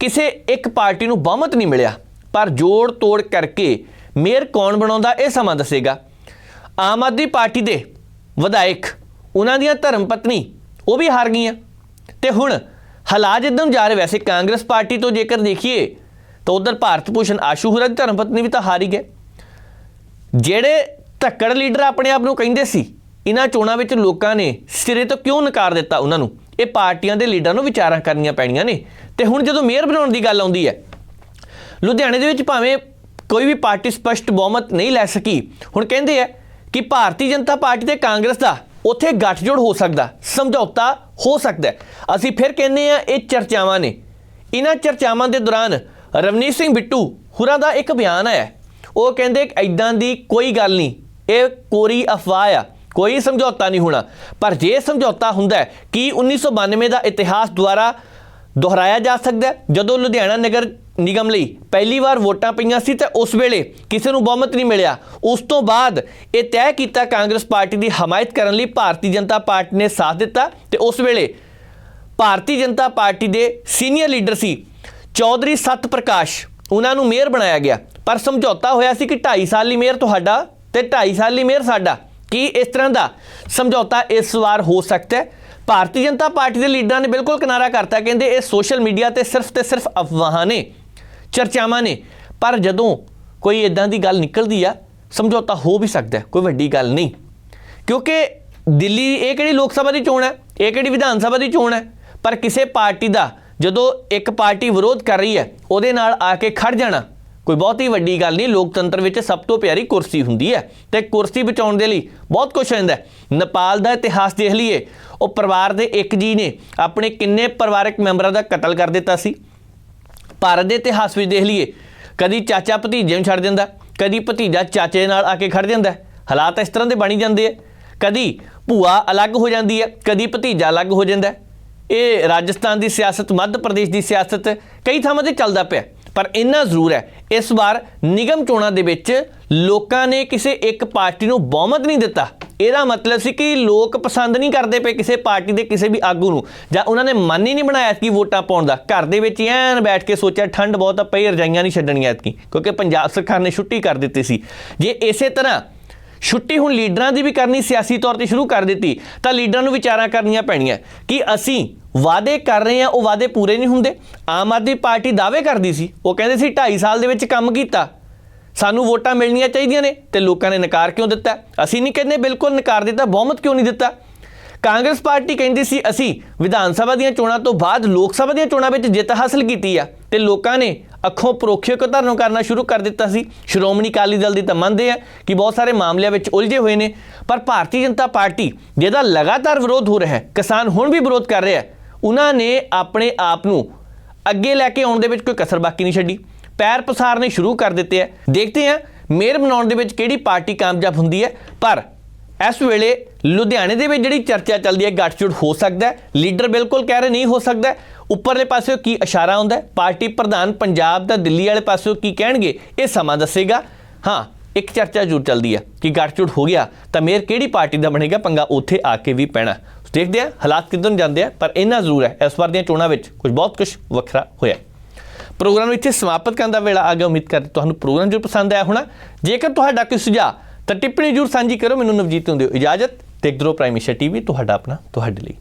ਕਿਸੇ ਇੱਕ ਪਾਰਟੀ ਨੂੰ ਬਹੁਮਤ ਨਹੀਂ ਮਿਲਿਆ, ਪਰ ਜੋੜ ਤੋੜ ਕਰਕੇ ਮੇਅਰ ਕੌਣ ਬਣਾਉਂਦਾ ਇਹ ਸਮਾਂ ਦੱਸੇਗਾ। ਆਮ ਆਦਮੀ ਪਾਰਟੀ ਦੇ ਵਿਧਾਇਕ, ਉਹਨਾਂ ਦੀਆਂ ਧਰਮ ਪਤਨੀ, ਉਹ ਵੀ ਹਾਰ ਗਈਆਂ। ਤੇ ਹੁਣ ਹਾਲਾਤ ਜਿੱਦਾਂ ਨੂੰ ਜਾ ਰਹੇ, ਵੈਸੇ ਕਾਂਗਰਸ ਪਾਰਟੀ ਤੋਂ ਜੇਕਰ ਦੇਖੀਏ, ਤਾਂ ਉਧਰ ਭਾਰਤ ਭੂਸ਼ਣ ਆਸ਼ੂ ਹੁਰਾ ਦੀ ਧਰਮ ਪਤਨੀ ਵੀ ਤਾਂ ਹਾਰ ਹੀ ਗਏ। ਜਿਹੜੇ ਧੱਕੜ ਲੀਡਰ ਆਪਣੇ ਆਪ ਨੂੰ ਕਹਿੰਦੇ ਸੀ, ਇਹਨਾਂ ਚੋਣਾਂ ਵਿੱਚ ਲੋਕਾਂ ਨੇ ਸਿਰੇ ਤੋਂ ਕਿਉਂ ਨਕਾਰ ਦਿੱਤਾ ਉਹਨਾਂ ਨੂੰ? ਇਹ ਪਾਰਟੀਆਂ ਦੇ ਲੀਡਰਾਂ ਨੂੰ ਵਿਚਾਰਾਂ ਕਰਨੀਆਂ ਪੈਣੀਆਂ ਨੇ। ਤੇ ਹੁਣ ਜਦੋਂ ਮੇਅਰ ਬਣਾਉਣ ਦੀ ਗੱਲ ਆਉਂਦੀ ਹੈ, ਲੁਧਿਆਣੇ ਦੇ ਵਿੱਚ ਭਾਵੇਂ ਕੋਈ ਵੀ ਪਾਰਟੀ ਸਪਸ਼ਟ ਬਹੁਮਤ ਨਹੀਂ ਲੈ ਸਕੀ, ਹੁਣ ਕਹਿੰਦੇ ਆ ਕਿ ਭਾਰਤੀ ਜਨਤਾ ਪਾਰਟੀ ਤੇ ਕਾਂਗਰਸ ਦਾ ਉੱਥੇ ਗੱਠਜੋੜ ਹੋ ਸਕਦਾ, ਸਮਝੌਤਾ ਹੋ ਸਕਦਾ ਅਸੀਂ ਫਿਰ ਕਹਿੰਦੇ ਆ ਇਹ ਚਰਚਾਵਾਂ ਨੇ। ਇਹਨਾਂ ਚਰਚਾਵਾਂ ਦੇ ਦੌਰਾਨ ਰਵਨੀਤ ਸਿੰਘ ਬਿੱਟੂ ਹੁਰਾਂ ਦਾ ਇੱਕ ਬਿਆਨ ਆਇਆ। ਉਹ ਕਹਿੰਦੇ ਕਿ ਐਦਾਂ ਦੀ ਕੋਈ ਗੱਲ ਨਹੀਂ, ਇਹ ਕੋਰੀ ਅਫਵਾਹ ਆ। ਕੋਈ ਸਮਝੌਤਾ ਨਹੀਂ ਹੋਣਾ। ਪਰ ਜੇ ਸਮਝੌਤਾ ਹੁੰਦਾ ਹੈ ਕਿ 1992 ਦਾ ਇਤਿਹਾਸ ਦੁਆਰਾ ਦੁਹਰਾਇਆ ਜਾ ਸਕਦਾ ਜਦੋਂ ਲੁਧਿਆਣਾ ਨਗਰ ਨਿਗਮ ਲਈ ਪਹਿਲੀ ਵਾਰ ਵੋਟਾਂ ਪਈਆਂ ਸੀ ਤੇ ਉਸ ਵੇਲੇ ਕਿਸੇ ਨੂੰ ਬਹੁਮਤ ਨਹੀਂ ਮਿਲਿਆ, ਉਸ ਤੋਂ ਬਾਅਦ ਇਹ ਤੈਅ ਕੀਤਾ ਕਾਂਗਰਸ ਪਾਰਟੀ ਦੀ ਹਮਾਇਤ ਕਰਨ ਲਈ ਭਾਰਤੀ ਜਨਤਾ ਪਾਰਟੀ ਨੇ ਸਾਥ ਦਿੱਤਾ ਤੇ ਉਸ ਵੇਲੇ ਭਾਰਤੀ ਜਨਤਾ ਪਾਰਟੀ ਦੇ ਸੀਨੀਅਰ ਲੀਡਰ ਸੀ ਚੌਧਰੀ ਸਤ ਪ੍ਰਕਾਸ਼, ਉਹਨਾਂ ਨੂੰ ਮੇਅਰ ਬਣਾਇਆ ਗਿਆ। ਪਰ ਸਮਝੌਤਾ ਹੋਇਆ ਸੀ ਕਿ 2.5 ਸਾਲ ਲਈ ਮੇਅਰ ਤੁਹਾਡਾ ਤੇ 2.5 ਸਾਲ ਲਈ ਮੇਅਰ ਸਾਡਾ। ਕੀ ਇਸ ਤਰ੍ਹਾਂ ਦਾ ਸਮਝੌਤਾ ਇਸ ਵਾਰ ਹੋ ਸਕਦਾ ਹੈ? ਭਾਰਤੀ ਜਨਤਾ ਪਾਰਟੀ ਦੇ ਲੀਡਰਾਂ ਨੇ ਬਿਲਕੁਲ ਕਿਨਾਰਾ ਕਰਤਾ, ਕਹਿੰਦੇ ਇਹ ਸੋਸ਼ਲ ਮੀਡੀਆ ਤੇ ਸਿਰਫ ਤੇ ਸਿਰਫ ਅਫਵਾਹਾਂ ਨੇ, ਚਰਚਾਵਾਂ ਨੇ। ਪਰ ਜਦੋਂ ਕੋਈ ਇਦਾਂ ਦੀ ਗੱਲ ਨਿਕਲਦੀ ਆ, ਸਮਝੌਤਾ ਹੋ ਵੀ ਸਕਦਾ ਕੋਈ ਵੱਡੀ ਗੱਲ ਨਹੀਂ। ਕਿਉਂਕਿ ਦਿੱਲੀ ਇਹ ਕਿਹੜੀ ਲੋਕ ਸਭਾ ਦੀ ਚੋਣ ਹੈ? ਇਹ ਕਿਹੜੀ ਵਿਧਾਨ ਸਭਾ ਦੀ ਚੋਣ ਹੈ? ਪਰ ਕਿਸੇ ਪਾਰਟੀ ਦਾ ਜਦੋਂ ਇੱਕ ਪਾਰਟੀ ਵਿਰੋਧ ਕਰ ਰਹੀ ਹੈ, ਉਹਦੇ ਨਾਲ ਆ ਕੇ ਖੜ ਜਾਣਾ ਕੋਈ ਬਹੁਤੀ ਵੱਡੀ ਗੱਲ ਨਹੀਂ, ਲੋਕਤੰਤਰ ਵਿੱਚ ਸਭ ਤੋਂ ਪਿਆਰੀ ਕੁਰਸੀ ਹੁੰਦੀ ਹੈ ਤੇ ਕੁਰਸੀ ਬਚਾਉਣ ਦੇ ਲਈ ਬਹੁਤ ਕੁਝ ਹੁੰਦਾ ਨੇਪਾਲ ਦਾ ਇਤਿਹਾਸ ਦੇਖ ਲਈਏ, ਉਹ ਪਰਿਵਾਰ ਦੇ ਇੱਕ ਜੀ ਨੇ ਆਪਣੇ ਕਿੰਨੇ ਪਰਿਵਾਰਕ ਮੈਂਬਰਾਂ ਦਾ ਕਤਲ ਕਰ ਦਿੱਤਾ ਸੀ। ਭਾਰਤ ਦੇ ਇਤਿਹਾਸ ਵਿੱਚ ਦੇਖ ਲਈਏ, ਕਦੀ ਚਾਚਾ ਭਤੀਜੇ ਨੂੰ ਛੱਡ ਦਿੰਦਾ, ਕਦੀ ਭਤੀਜਾ ਚਾਚੇ ਨਾਲ ਆ ਕੇ ਖੜ ਜਾਂਦਾ ਹਾਲਾਤ ਇਸ ਤਰ੍ਹਾਂ ਦੇ ਬਣੀ ਜਾਂਦੇ ਆ ਕਦੀ ਭੂਆ ਅਲੱਗ ਹੋ ਜਾਂਦੀ ਹੈ, ਕਦੀ ਭਤੀਜਾ ਅਲੱਗ ਹੋ ਜਾਂਦਾ ਇਹ ਰਾਜਸਥਾਨ ਦੀ ਸਿਆਸਤ, ਮੱਧ ਪ੍ਰਦੇਸ਼ ਦੀ ਸਿਆਸਤ ਕਈ ਥਾਵਾਂ ਤੇ ਚੱਲਦਾ ਪਿਆ ਪਰ ਇੰਨਾ ਜ਼ਰੂਰ ਹੈ, ਇਸ ਵਾਰ ਨਿਗਮ ਚੋਣਾਂ ਦੇ ਵਿੱਚ ਲੋਕਾਂ ਨੇ ਕਿਸੇ ਇੱਕ ਪਾਰਟੀ ਨੂੰ ਬਹੁਮਤ ਨਹੀਂ ਦਿੱਤਾ। ਇਹਦਾ ਮਤਲਬ ਸੀ ਕਿ ਲੋਕ ਪਸੰਦ ਨਹੀਂ ਕਰਦੇ ਪਏ ਕਿਸੇ ਪਾਰਟੀ ਦੇ ਕਿਸੇ ਵੀ ਆਗੂ ਨੂੰ, ਜਾਂ ਉਹਨਾਂ ਨੇ ਮਨ ਹੀ ਨਹੀਂ ਬਣਾਇਆ ਕਿ ਵੋਟਾਂ ਪਾਉਣ ਦਾ। ਘਰ ਦੇ ਵਿੱਚ ਐਨ ਬੈਠ ਕੇ ਸੋਚਿਆ, ਠੰਡ ਬਹੁਤ ਆ, ਪਈ ਰਜਾਈਆਂ ਨਹੀਂ ਛੱਡਣੀਆਂ ਐਤਕੀ, ਕਿਉਂਕਿ ਪੰਜਾਬ ਸਰਕਾਰ ਨੇ ਛੁੱਟੀ ਕਰ ਦਿੱਤੀ ਸੀ। ਜੇ ਇਸੇ ਤਰ੍ਹਾਂ ਛੁੱਟੀ ਹੁਣ ਲੀਡਰਾਂ ਦੀ ਵੀ ਕਰਨੀ ਸਿਆਸੀ ਤੌਰ ਤੇ ਸ਼ੁਰੂ ਕਰ ਦਿੱਤੀ, ਤਾਂ ਲੀਡਰਾਂ ਨੂੰ ਵਿਚਾਰਾਂ ਕਰਨੀਆਂ ਪੈਣੀਆਂ। ਕਿ ਅਸੀਂ ਵਾਅਦੇ ਕਰ ਰਹੇ ਹਾਂ, ਉਹ ਵਾਅਦੇ ਪੂਰੇ ਨਹੀਂ ਹੁੰਦੇ? ਆਮ ਆਦਮੀ ਪਾਰਟੀ ਦਾਅਵੇ ਕਰਦੀ ਸੀ। ਉਹ ਕਹਿੰਦੇ ਸੀ 2.5 ਸਾਲ ਦੇ ਵਿੱਚ ਕੰਮ ਕੀਤਾ। ਸਾਨੂੰ ਵੋਟਾਂ ਮਿਲਣੀਆਂ ਚਾਹੀਦੀਆਂ ਨੇ ਤੇ ਲੋਕਾਂ ਨੇ ਨਕਾਰ ਕਿਉਂ ਦਿੱਤਾ? ਅਸੀਂ ਨਹੀਂ ਕਹਿੰਦੇ, ਬਿਲਕੁਲ ਨਕਾਰ ਦਿੱਤਾ, ਬਹੁਮਤ ਕਿਉਂ ਨਹੀਂ ਦਿੱਤਾ? ਕਾਂਗਰਸ ਪਾਰਟੀ ਕਹਿੰਦੀ ਸੀ, ਅਸੀਂ ਵਿਧਾਨ ਸਭਾ ਦੀਆਂ ਚੋਣਾਂ ਤੋਂ ਬਾਅਦ ਲੋਕ ਸਭਾ ਦੀਆਂ ਚੋਣਾਂ ਵਿੱਚ ਜਿੱਤ ਹਾਸਲ ਕੀਤੀ ਆ ਤੇ ਲੋਕਾਂ ਨੇ ਅੱਖੋਂ ਪਰੋਖੇ ਧਰਨ ਕਰਨਾ ਸ਼ੁਰੂ ਕਰ ਦਿੱਤਾ ਸੀ। ਸ਼੍ਰੋਮਣੀ ਅਕਾਲੀ ਦਲ ਦੀ ਤਾਂ ਮੰਨਦੇ ਆ ਕਿ ਬਹੁਤ ਸਾਰੇ ਮਾਮਲਿਆਂ ਵਿੱਚ ਉਲਝੇ ਹੋਏ ਨੇ, ਪਰ ਭਾਰਤੀ ਜਨਤਾ ਪਾਰਟੀ, ਜਿਹਦਾ ਲਗਾਤਾਰ ਵਿਰੋਧ ਹੋ ਰਿਹਾ ਹੈ, ਕਿਸਾਨ ਹੁਣ ਵੀ ਵਿਰੋਧ ਕਰ ਰਿਹਾ ਹੈ। ਉਹਨਾਂ ਨੇ ਆਪਣੇ ਆਪ ਨੂੰ ਅੱਗੇ ਲੈ ਕੇ ਆਉਣ ਦੇ ਵਿੱਚ ਕੋਈ ਕਸਰ ਬਾਕੀ ਨਹੀਂ ਛੱਡੀ। ਪੈਰ ਪਸਾਰਨੇ ਸ਼ੁਰੂ ਕਰ ਦਿੱਤੇ ਆ। ਦੇਖਦੇ ਆ, ਮੇਅਰ ਬਣਾਉਣ ਦੇ ਵਿੱਚ ਕਿਹੜੀ ਪਾਰਟੀ ਕਾਮਯਾਬ ਹੁੰਦੀ ਹੈ, ਪਰ ਇਸ ਵੇਲੇ ਲੁਧਿਆਣੇ ਦੇ ਵਿੱਚ ਜਿਹੜੀ ਚਰਚਾ ਚੱਲਦੀ ਹੈ, ਗੱਠਜੋੜ ਹੋ ਸਕਦਾ ਲੀਡਰ ਬਿਲਕੁਲ ਕਹਿ ਰਹੇ ਨਹੀਂ ਹੋ ਸਕਦਾ ਉੱਪਰਲੇ ਪਾਸਿਓਂ ਕੀ ਇਸ਼ਾਰਾ ਹੁੰਦਾ ਪਾਰਟੀ ਪ੍ਰਧਾਨ ਪੰਜਾਬ ਦਾ ਦਿੱਲੀ ਵਾਲੇ ਪਾਸਿਓਂ ਕੀ ਕਹਿਣਗੇ? ਇਹ ਸਮਾਂ ਦੱਸੇਗਾ। ਹਾਂ, ਇੱਕ ਚਰਚਾ ਜ਼ਰੂਰ ਚੱਲਦੀ ਹੈ ਕਿ ਗੱਠਜੋੜ ਹੋ ਗਿਆ ਤਾਂ ਮੇਅਰ ਕਿਹੜੀ ਪਾਰਟੀ ਦਾ ਬਣੇਗਾ? ਪੰਗਾ ਉੱਥੇ ਆ ਕੇ ਵੀ ਪੈਣਾ। ਦੇਖਦੇ ਆ, ਹਾਲਾਤ ਕਿੱਧਰ ਨੂੰ ਜਾਂਦੇ ਆ, ਪਰ ਇੰਨਾ ਜ਼ਰੂਰ ਹੈ। ਇਸ ਵਾਰ ਦੀਆਂ ਚੋਣਾਂ ਵਿੱਚ ਕੁਝ ਬਹੁਤ ਕੁਝ ਵੱਖਰਾ ਹੋਇਆ। ਪ੍ਰੋਗਰਾਮ ਨੂੰ ਇੱਥੇ ਸਮਾਪਤ ਕਰਨ ਦਾ ਵੇਲਾ ਆ ਗਿਆ। ਉਮੀਦ ਕਰਦੇ ਤੁਹਾਨੂੰ ਪ੍ਰੋਗਰਾਮ ਜਰੂਰ ਪਸੰਦ ਆਇਆ ਹੋਣਾ। ਜੇਕਰ ਤੁਹਾਡਾ ਕੋਈ ਸੁਝਾਅ ਤਾਂ ਟਿੱਪਣੀ ਜਰੂਰ ਸਾਂਝੀ ਕਰੋ। ਮੈਨੂੰ ਨਵਜੀਤ ਨੂੰ ਦਿਓ ਇਜਾਜ਼ਤ। ਦੇਖਦੇ ਰਹੋ ਪ੍ਰਾਈਮ ਏਸ਼ੀਆ ਟੀਵੀ, ਤੁਹਾਡਾ ਆਪਣਾ, ਤੁਹਾਡੇ ਲਈ।